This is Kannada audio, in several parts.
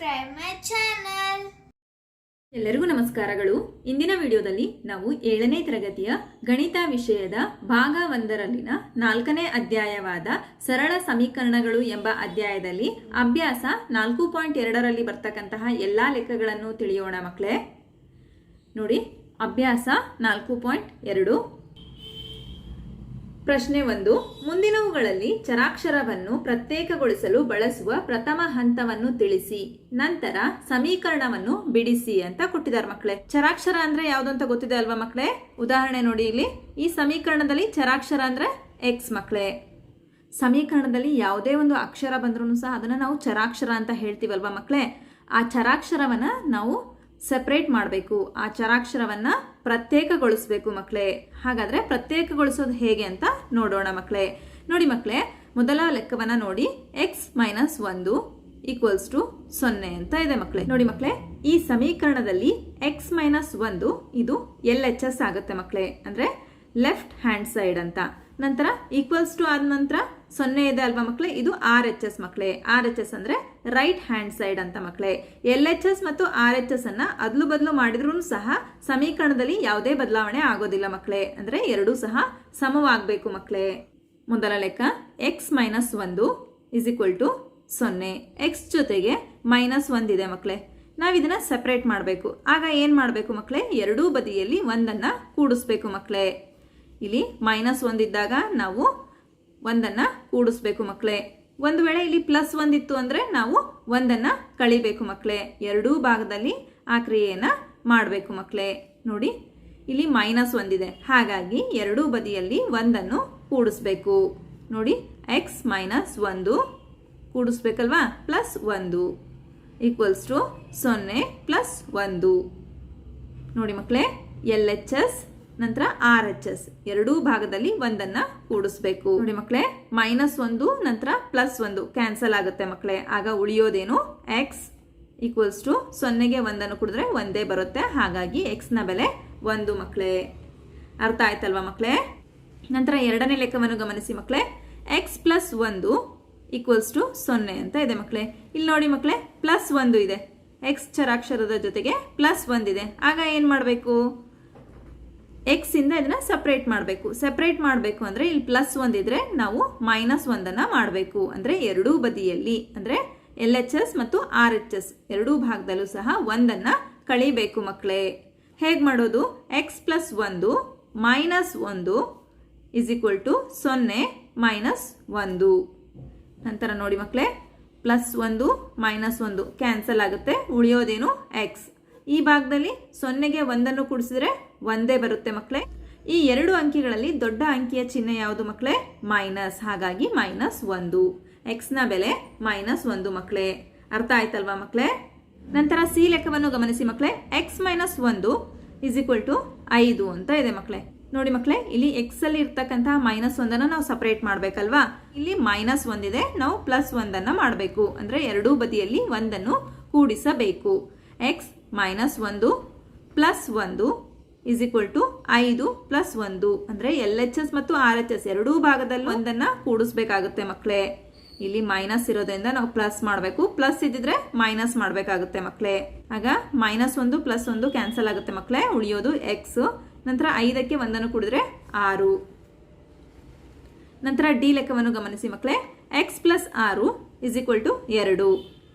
subscribe ಮೈ. ಎಲ್ಲರಿಗೂ ನಮಸ್ಕಾರಗಳು. ಇಂದಿನ ವಿಡಿಯೋದಲ್ಲಿ ನಾವು ಏಳನೇ ತರಗತಿಯ ಗಣಿತ ವಿಷಯದ ಭಾಗ ಒಂದರಲ್ಲಿನ ನಾಲ್ಕನೇ ಅಧ್ಯಾಯವಾದ ಸರಳ ಸಮೀಕರಣಗಳು ಎಂಬ ಅಧ್ಯಾಯದಲ್ಲಿ ಅಭ್ಯಾಸ ನಾಲ್ಕು ಪಾಯಿಂಟ್ ಎರಡರಲ್ಲಿ ಬರ್ತಕ್ಕಂತಹ ಎಲ್ಲಾ ಲೆಕ್ಕಗಳನ್ನು ತಿಳಿಯೋಣ ಮಕ್ಕಳೇ. ನೋಡಿ, ಅಭ್ಯಾಸ ನಾಲ್ಕು ಪಾಯಿಂಟ್ ಎರಡು. ಪ್ರಶ್ನೆ ಒಂದು, ಮುಂದಿನವುಗಳಲ್ಲಿ ಚರಾಕ್ಷರವನ್ನು ಪ್ರತ್ಯೇಕಗೊಳಿಸಲು ಬಳಸುವ ಪ್ರಥಮ ಹಂತವನ್ನು ತಿಳಿಸಿ, ನಂತರ ಸಮೀಕರಣವನ್ನು ಬಿಡಿಸಿ ಅಂತ ಕೊಟ್ಟಿದ್ದಾರೆ ಮಕ್ಕಳೇ. ಚರಾಕ್ಷರ ಅಂದ್ರೆ ಯಾವ್ದು ಅಂತ ಗೊತ್ತಿದೆ ಅಲ್ವಾ ಮಕ್ಕಳೇ? ಉದಾಹರಣೆ ನೋಡಿ ಇಲ್ಲಿ. ಈ ಸಮೀಕರಣದಲ್ಲಿ ಚರಾಕ್ಷರ ಅಂದ್ರೆ ಎಕ್ಸ್ ಮಕ್ಕಳೇ. ಸಮೀಕರಣದಲ್ಲಿ ಯಾವುದೇ ಒಂದು ಅಕ್ಷರ ಬಂದ್ರೂ ಸಹ ಅದನ್ನು ನಾವು ಚರಾಕ್ಷರ ಅಂತ ಹೇಳ್ತೀವಲ್ವಾ ಮಕ್ಕಳೇ? ಆ ಚರಾಕ್ಷರವನ್ನ ನಾವು ಸಪ್ರೇಟ್ ಮಾಡಬೇಕು. ಆ ಚರಾಕ್ಷರವನ್ನ ಪ್ರತ್ಯೇಕಗೊಳಿಸಬೇಕು ಮಕ್ಕಳೇ ಹಾಗಾದ್ರೆ ಪ್ರತ್ಯೇಕಗೊಳಿಸೋದು ಹೇಗೆ ಅಂತ ನೋಡೋಣ ಮಕ್ಕಳೇ ನೋಡಿ ಮಕ್ಕಳೇ ಮೊದಲ ಲೆಕ್ಕವನ್ನ ನೋಡಿ. ಎಕ್ಸ್ ಮೈನಸ್ ಒಂದು ಈಕ್ವಲ್ಸ್ ಟು ಸೊನ್ನೆ ಅಂತ ಇದೆ ಮಕ್ಕಳೇ ನೋಡಿ ಮಕ್ಕಳೇ ಈ ಸಮೀಕರಣದಲ್ಲಿ ಎಕ್ಸ್ ಮೈನಸ್ ಒಂದು ಇದು ಎಲ್ ಎಚ್ ಎಸ್ ಆಗುತ್ತೆ ಮಕ್ಕಳೇ ಅಂದ್ರೆ ಲೆಫ್ಟ್ ಹ್ಯಾಂಡ್ ಸೈಡ್ ಅಂತ. ನಂತರ ಈಕ್ವಲ್ಸ್ ಟು ಆದ ನಂತರ ಸೊನ್ನೆ ಇದೆ ಅಲ್ವಾ ಮಕ್ಕಳೇ ಇದು ಆರ್ ಎಚ್ ಎಸ್ ಮಕ್ಕಳೇ ಆರ್ ಎಚ್ ಎಸ್ ಅಂದ್ರೆ ರೈಟ್ ಹ್ಯಾಂಡ್ ಸೈಡ್ ಅಂತ ಮಕ್ಕಳೇ ಎಲ್ ಎಚ್ ಎಸ್ ಮತ್ತು ಆರ್ ಎಚ್ ಎಸ್ ಅನ್ನ ಅದ್ಲು ಬದಲು ಮಾಡಿದ್ರು ಸಹ ಸಮೀಕರಣದಲ್ಲಿ ಯಾವುದೇ ಬದಲಾವಣೆ ಆಗೋದಿಲ್ಲ ಮಕ್ಕಳೇ ಅಂದ್ರೆ ಎರಡೂ ಸಹ ಸಮವಾಗಬೇಕು ಮಕ್ಕಳೇ ಮೊದಲ ಲೆಕ್ಕ ಎಕ್ಸ್ ಮೈನಸ್ ಒಂದು ಇಸ್ ಈಕ್ವಲ್ ಟು ಸೊನ್ನೆ. ಎಕ್ಸ್ ಜೊತೆಗೆ ಮೈನಸ್ ಒಂದಿದೆ ಮಕ್ಕಳೇ ನಾವು ಇದನ್ನ ಸೆಪರೇಟ್ ಮಾಡಬೇಕು. ಆಗ ಏನು ಮಾಡಬೇಕು ಮಕ್ಕಳೇ ಎರಡೂ ಬದಿಯಲ್ಲಿ ಒಂದನ್ನ ಕೂಡಿಸ್ಬೇಕು ಮಕ್ಕಳೇ ಇಲ್ಲಿ ಮೈನಸ್ ಒಂದಿದ್ದಾಗ ನಾವು ಒಂದನ್ನು ಕೂಡಿಸ್ಬೇಕು ಮಕ್ಕಳೇ ಒಂದು ವೇಳೆ ಇಲ್ಲಿ ಪ್ಲಸ್ ಒಂದಿತ್ತು ಅಂದರೆ ನಾವು ಒಂದನ್ನು ಕಳಿಬೇಕು ಮಕ್ಕಳೇ ಎರಡೂ ಭಾಗದಲ್ಲಿ ಆ ಕ್ರಿಯೆಯನ್ನು ಮಾಡಬೇಕು ಮಕ್ಕಳೇ ನೋಡಿ, ಇಲ್ಲಿ ಮೈನಸ್ ಒಂದಿದೆ ಹಾಗಾಗಿ ಎರಡೂ ಬದಿಯಲ್ಲಿ ಒಂದನ್ನು ಕೂಡಿಸ್ಬೇಕು. ನೋಡಿ ಎಕ್ಸ್ ಮೈನಸ್ ಒಂದು ಕೂಡಿಸ್ಬೇಕಲ್ವಾ? ಪ್ಲಸ್ ಒಂದು ಈಕ್ವಲ್ಸ್ ಟು ಸೊನ್ನೆ ಪ್ಲಸ್ ಒಂದು. ನೋಡಿ ಮಕ್ಕಳೇ ಎಲ್ ಎಚ್ ಎಸ್ ನಂತರ ಆರ್ ಎಚ್ ಎಸ್. ಎರಡೂ ಭಾಗದಲ್ಲಿ ಒಂದನ್ನ ಕೂಡಿಸ್ಬೇಕು. ನೋಡಿ ಮಕ್ಕಳೇ ಮೈನಸ್ ಒಂದು, ನಂತರ ಪ್ಲಸ್ ಒಂದು ಕ್ಯಾನ್ಸಲ್ ಆಗುತ್ತೆ ಮಕ್ಕಳೇ. ಆಗ ಉಳಿಯೋದೇನು? ಎಕ್ಸ್ ಈಕ್ವಲ್ಸ್ ಟು ಸೊನ್ನೆಗೆ ಒಂದನ್ನು ಕುಡಿದ್ರೆ ಒಂದೇ ಬರುತ್ತೆ. ಹಾಗಾಗಿ ಎಕ್ಸ್ನ ಬೆಲೆ ಒಂದು ಮಕ್ಕಳೇ. ಅರ್ಥ ಆಯ್ತಲ್ವಾ ಮಕ್ಕಳೇ? ನಂತರ ಎರಡನೇ ಲೆಕ್ಕವನ್ನು ಗಮನಿಸಿ ಮಕ್ಕಳೇ. ಎಕ್ಸ್ ಪ್ಲಸ್ ಒಂದು ಈಕ್ವಲ್ಸ್ ಟು ಸೊನ್ನೆ ಅಂತ ಇದೆ ಮಕ್ಕಳೇ. ಇಲ್ಲಿ ನೋಡಿ ಮಕ್ಕಳೇ ಪ್ಲಸ್ ಒಂದು ಇದೆ. ಎಕ್ಸ್ ಚರಾಕ್ಷರದ ಜೊತೆಗೆ ಪ್ಲಸ್ ಒಂದಿದೆ ಆಗ ಏನು ಮಾಡಬೇಕು? ಎಕ್ಸ್ ಇಂದ ಇದನ್ನ ಸಪ್ರೇಟ್ ಮಾಡಬೇಕು. ಸಪ್ರೇಟ್ ಮಾಡಬೇಕು ಅಂದ್ರೆ ಇಲ್ಲಿ ಪ್ಲಸ್ ಒಂದಿದ್ರೆ ನಾವು ಮೈನಸ್ ಒಂದನ್ನು ಮಾಡಬೇಕು. ಅಂದ್ರೆ ಎರಡೂ ಬದಿಯಲ್ಲಿ. ಅಂದ್ರೆ ಎಲ್ ಎಚ್ ಎಸ್ ಮತ್ತು ಆರ್ ಎಚ್ ಎಸ್ ಎರಡೂ ಭಾಗದಲ್ಲೂ ಸಹ ಒಂದನ್ನ ಕಳಿಬೇಕು ಮಕ್ಕಳೇ ಹೇಗೆ ಮಾಡೋದು? ಎಕ್ಸ್ ಪ್ಲಸ್ ಒಂದು ಮೈನಸ್ ಒಂದು ಇಸ್ ಈಕ್ವಲ್ ಟು ಸೊನ್ನೆ ಮೈನಸ್ ಒಂದು. ನಂತರ ನೋಡಿ ಮಕ್ಕಳೇ ಪ್ಲಸ್ ಒಂದು ಮೈನಸ್ ಒಂದು. ಕ್ಯಾನ್ಸಲ್ ಆಗುತ್ತೆ. ಉಳಿಯೋದೇನು ಎಕ್ಸ್ ಈ ಭಾಗದಲ್ಲಿ ಸೊನ್ನೆಗೆ ಒಂದನ್ನು ಕೂಡಿಸಿದ್ರೆ ಒಂದೇ ಬರುತ್ತೆ ಮಕ್ಕಳೇ. ಈ ಎರಡು ಅಂಕಿಗಳಲ್ಲಿ ದೊಡ್ಡ ಅಂಕಿಯ ಚಿಹ್ನೆ ಯಾವುದು ಮಕ್ಕಳೇ? ಮೈನಸ್. ಹಾಗಾಗಿ ಮೈನಸ್ ಒಂದು. ಎಕ್ಸ್ನ ಬೆಲೆ ಮೈನಸ್ ಒಂದು ಮಕ್ಕಳೇ. ಅರ್ಥ ಆಯ್ತಲ್ವಾ ಮಕ್ಕಳೇ? ನಂತರ ಸಿ ಲೆಕ್ಕವನ್ನು ಗಮನಿಸಿ ಮಕ್ಕಳೇ. ಎಕ್ಸ್ ಮೈನಸ್ ಒಂದು ಇಸ್ ಈಕ್ವಲ್ ಟು ಐದು ಅಂತ ಇದೆ ಮಕ್ಕಳೇ. ನೋಡಿ ಮಕ್ಕಳೇ, ಇಲ್ಲಿ ಎಕ್ಸ್ ಅಲ್ಲಿ ಇರ್ತಕ್ಕಂತಹ ಮೈನಸ್ ಒಂದನ್ನು ನಾವು ಸಪರೇಟ್ ಮಾಡ್ಬೇಕಲ್ವಾ? ಇಲ್ಲಿ ಮೈನಸ್ ಒಂದಿದೆ, ನಾವು ಪ್ಲಸ್ ಒಂದನ್ನು ಮಾಡಬೇಕು. ಅಂದ್ರೆ ಎರಡೂ ಬದಿಯಲ್ಲಿ ಒಂದನ್ನು ಕೂಡಿಸಬೇಕು. ಎಕ್ಸ್ ಮೈನಸ್ ಒಂದು ಪ್ಲಸ್ ಒಂದು ಇಸ್ ಈಕ್ವಲ್ ಟು ಐದು ಪ್ಲಸ್ ಒಂದು. ಅಂದರೆ ಎಲ್ ಎಚ್ ಎಸ್ ಮತ್ತು ಆರ್ ಎಚ್ ಎಸ್ ಎರಡೂ ಭಾಗದಲ್ಲಿ ಒಂದನ್ನು ಕೂಡಿಸ್ಬೇಕಾಗುತ್ತೆ ಮಕ್ಕಳೇ ಇಲ್ಲಿ ಮೈನಸ್ ಇರೋದ್ರಿಂದ ನಾವು ಪ್ಲಸ್ ಮಾಡಬೇಕು. ಪ್ಲಸ್ ಇದ್ದಿದ್ರೆ ಮೈನಸ್ ಮಾಡಬೇಕಾಗುತ್ತೆ ಮಕ್ಕಳೇ ಆಗ ಮೈನಸ್ ಒಂದು ಪ್ಲಸ್ ಒಂದು ಕ್ಯಾನ್ಸಲ್ ಆಗುತ್ತೆ ಮಕ್ಕಳೇ ಉಳಿಯೋದು ಎಕ್ಸ್ ನಂತರ ಐದಕ್ಕೆ ಒಂದನ್ನು ಕುಡಿದ್ರೆ ಆರು. ನಂತರ ಡಿ ಲೆಕ್ಕವನ್ನು ಗಮನಿಸಿ ಮಕ್ಕಳೇ ಎಕ್ಸ್ ಪ್ಲಸ್ ಆರು ಇಸ್ ಈಕ್ವಲ್ ಟು ಎರಡು.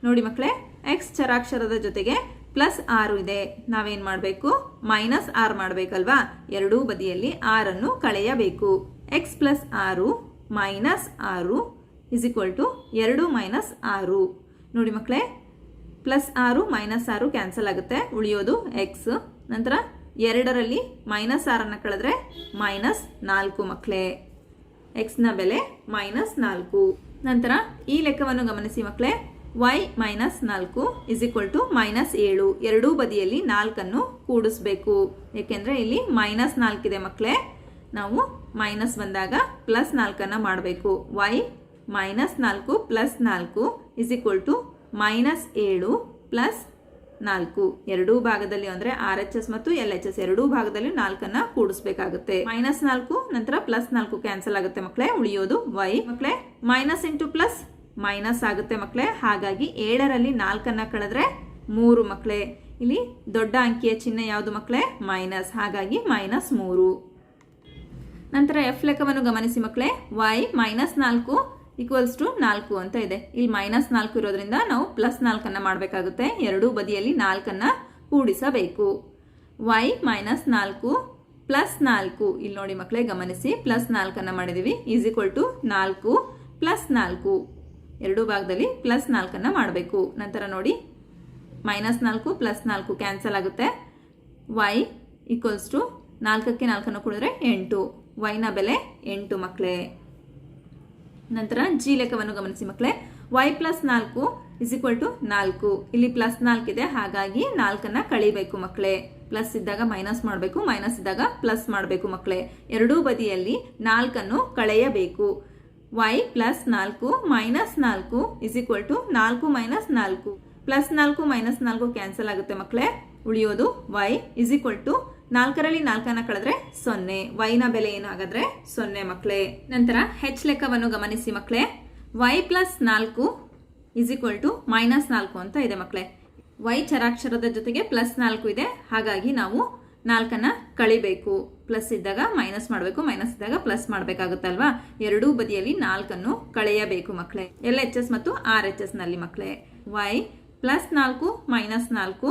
ನೋಡಿ ಮಕ್ಕಳೇ ಎಕ್ಸ್ ಚರಾಕ್ಷರದ ಜೊತೆಗೆ ಪ್ಲಸ್ ಆರು ಇದೆ. ನಾವೇನ್ ಮಾಡಬೇಕು? ಮೈನಸ್ ಆರ್ ಮಾಡಬೇಕಲ್ವಾ? ಎರಡೂ ಬದಿಯಲ್ಲಿ ಆರನ್ನು ಕಳೆಯಬೇಕು. ಎಕ್ಸ್ ಪ್ಲಸ್ ಆರು ಮೈನಸ್ ಆರು ಇಸ್ ಈಕ್ವಲ್ ಟು ಎರಡು ಮೈನಸ್ ಆರು. ನೋಡಿ ಮಕ್ಕಳೇ ಪ್ಲಸ್ ಆರು ಮೈನಸ್ ಆರು ಕ್ಯಾನ್ಸಲ್ ಆಗುತ್ತೆ. ಉಳಿಯೋದು ಎಕ್ಸ್. ನಂತರ ಎರಡರಲ್ಲಿ ಮೈನಸ್ ಆರನ್ನು ಕಳೆದ್ರೆ ಮೈನಸ್ ನಾಲ್ಕು ಮಕ್ಕಳೇ ಎಕ್ಸ್ನ ಬೆಲೆ ಮೈನಸ್ ನಾಲ್ಕು. ನಂತರ ಈ ಲೆಕ್ಕವನ್ನು ಗಮನಿಸಿ ಮಕ್ಕಳೇ ವೈ ಮೈನಸ್ ನಾಲ್ಕು ಇಸ್ ಈಕ್ವಲ್ ಟು ಮೈನಸ್ ಏಳು. ಎರಡೂ ಬದಿಯಲ್ಲಿ ನಾಲ್ಕನ್ನು ಕೂಡಿಸ್ಬೇಕು. ಏಕೆಂದರೆ ಇಲ್ಲಿ ಮೈನಸ್ ನಾಲ್ಕಿದೆ ಮಕ್ಕಳೇ ನಾವು ಮೈನಸ್ ಬಂದಾಗ ಪ್ಲಸ್ ನಾಲ್ಕನ್ನು ಮಾಡಬೇಕು. ವೈ ಮೈನಸ್ ನಾಲ್ಕು ಪ್ಲಸ್ ನಾಲ್ಕು ಇಸ್ ಈಕ್ವಲ್ ಟು ಮೈನಸ್ ಏಳು ಪ್ಲಸ್ ನಾಲ್ಕು. ಎರಡೂ ಭಾಗದಲ್ಲಿ ಅಂದರೆ ಆರ್ ಎಚ್ ಎಸ್ ಮತ್ತು ಎಲ್ ಎಚ್ ಎಸ್. ಎರಡೂ ಭಾಗದಲ್ಲಿ ನಾಲ್ಕನ್ನು ಕೂಡಿಸ್ಬೇಕಾಗುತ್ತೆ. ಮೈನಸ್ ನಾಲ್ಕು, ನಂತರ ಪ್ಲಸ್ ನಾಲ್ಕು ಕ್ಯಾನ್ಸಲ್ ಆಗುತ್ತೆ ಮಕ್ಕಳೇ ಉಳಿಯೋದು ವೈ ಮಕ್ಕಳೇ ಮೈನಸ್ ಇಂಟು ಪ್ಲಸ್ ಮೈನಸ್ ಆಗುತ್ತೆ ಮಕ್ಕಳೇ ಹಾಗಾಗಿ ಏಳರಲ್ಲಿ ನಾಲ್ಕನ್ನು ಕಳೆದ್ರೆ ಮೂರು ಮಕ್ಕಳೇ ಇಲ್ಲಿ ದೊಡ್ಡ ಅಂಕಿಯ ಚಿಹ್ನೆ ಯಾವುದು ಮಕ್ಕಳೇ ಮೈನಸ್. ಹಾಗಾಗಿ ಮೈನಸ್ ಮೂರು. ನಂತರ ಎಫ್ ಲೆಕ್ಕವನ್ನು ಗಮನಿಸಿ ಮಕ್ಕಳೇ ವೈ ಮೈನಸ್ ನಾಲ್ಕು ಈಕ್ವಲ್ಸ್ ಟು ನಾಲ್ಕು ಅಂತ ಇದೆ. ಇಲ್ಲಿ ಮೈನಸ್ ನಾಲ್ಕು ಇರೋದ್ರಿಂದ ನಾವು ಪ್ಲಸ್ ನಾಲ್ಕನ್ನು ಮಾಡಬೇಕಾಗುತ್ತೆ. ಎರಡೂ ಬದಿಯಲ್ಲಿ ನಾಲ್ಕನ್ನು ಕೂಡಿಸಬೇಕು. ವೈ ಮೈನಸ್ ನಾಲ್ಕು ಪ್ಲಸ್ ನಾಲ್ಕು. ಇಲ್ಲಿ ನೋಡಿ ಮಕ್ಕಳೇ ಗಮನಿಸಿ. ಪ್ಲಸ್ ನಾಲ್ಕನ್ನು ಮಾಡಿದ್ದೀವಿ. ಈಸ್ ಈಕ್ವಲ್ ಟು ನಾಲ್ಕು ಪ್ಲಸ್ ನಾಲ್ಕು. ಎರಡೂ ಭಾಗದಲ್ಲಿ ಪ್ಲಸ್ ನಾಲ್ಕನ್ನು ಮಾಡಬೇಕು. ನಂತರ ನೋಡಿ ಮೈನಸ್ ನಾಲ್ಕು ಪ್ಲಸ್ ನಾಲ್ಕು ಕ್ಯಾನ್ಸಲ್ ಆಗುತ್ತೆ. ವೈ ಈಕ್ವಲ್ಸ್ ಟು ನಾಲ್ಕಕ್ಕೆ ನಾಲ್ಕನ್ನು ಕೂಡಿದ್ರೆ ಎಂಟು. ವೈನ ಬೆಲೆ ಎಂಟು ಮಕ್ಕಳೇ ನಂತರ ಜಿ ಲೆಕ್ಕವನ್ನು ಗಮನಿಸಿ ಮಕ್ಕಳೇ ವೈ ಪ್ಲಸ್ ನಾಲ್ಕು ಇಸ್ ಈಕ್ವಲ್ ಟು ನಾಲ್ಕು. ಇಲ್ಲಿ ಪ್ಲಸ್ ನಾಲ್ಕಿದೆ ಹಾಗಾಗಿ ನಾಲ್ಕನ್ನು ಕಳಿಬೇಕು ಮಕ್ಕಳೇ ಪ್ಲಸ್ ಇದ್ದಾಗ ಮೈನಸ್ ಮಾಡಬೇಕು ಮೈನಸ್ ಇದ್ದಾಗ ಪ್ಲಸ್ ಮಾಡಬೇಕು ಮಕ್ಕಳೇ ಎರಡೂ ಬದಿಯಲ್ಲಿ ನಾಲ್ಕನ್ನು ಕಳೆಯಬೇಕು. ವೈ ಪ್ಲಸ್ ನಾಲ್ಕು ಮೈನಸ್ ನಾಲ್ಕು ಇಸ್ ಈಕ್ವಲ್ ಟು ನಾಲ್ಕು ಮೈನಸ್ ನಾಲ್ಕು. ಪ್ಲಸ್ ನಾಲ್ಕು ಮೈನಸ್ ನಾಲ್ಕು ಕ್ಯಾನ್ಸಲ್ ಆಗುತ್ತೆ ಮಕ್ಕಳೇ ಉಳಿಯೋದು ವೈ ಇಸ್ ಈಕ್ವಲ್ ಟು ನಾಲ್ಕರಲ್ಲಿ ನಾಲ್ಕನ್ನ ಕಳೆದ್ರೆ ಸೊನ್ನೆ. ವೈನ ಬೆಲೆ ಏನಾಗದ್ರೆ ಸೊನ್ನೆ ಮಕ್ಕಳೇ ನಂತರ ಹೆಚ್ ಲೆಕ್ಕವನ್ನು ಗಮನಿಸಿ ಮಕ್ಕಳೇ ವೈ ಪ್ಲಸ್ ನಾಲ್ಕು ಇಸ್ ಈಕ್ವಲ್ ಟು ಮೈನಸ್ ನಾಲ್ಕು ಅಂತ ಇದೆ ಮಕ್ಕಳೇ ವೈ ಚರಾಕ್ಷರದ ಜೊತೆಗೆ ಪ್ಲಸ್ ನಾಲ್ಕು ಇದೆ. ಹಾಗಾಗಿ ನಾವು ನಾಲ್ಕನ್ನ ಕಳಿಬೇಕು. ಪ್ಲಸ್ ಇದ್ದಾಗ ಮೈನಸ್ ಮಾಡಬೇಕು, ಮೈನಸ್ ಇದ್ದಾಗ ಪ್ಲಸ್ ಮಾಡಬೇಕಾಗುತ್ತಲ್ವಾ? ಎರಡೂ ಬದಿಯಲ್ಲಿ ನಾಲ್ಕನ್ನು ಕಳೆಯಬೇಕು ಮಕ್ಕಳೇ. ಎಲ್ ಎಚ್ ಎಸ್ ಮತ್ತು ಆರ್ ಎಚ್ ಎಸ್ನಲ್ಲಿ ಮಕ್ಕಳೇ. ವೈ ಪ್ಲಸ್ ನಾಲ್ಕು, ಮೈನಸ್ ನಾಲ್ಕು,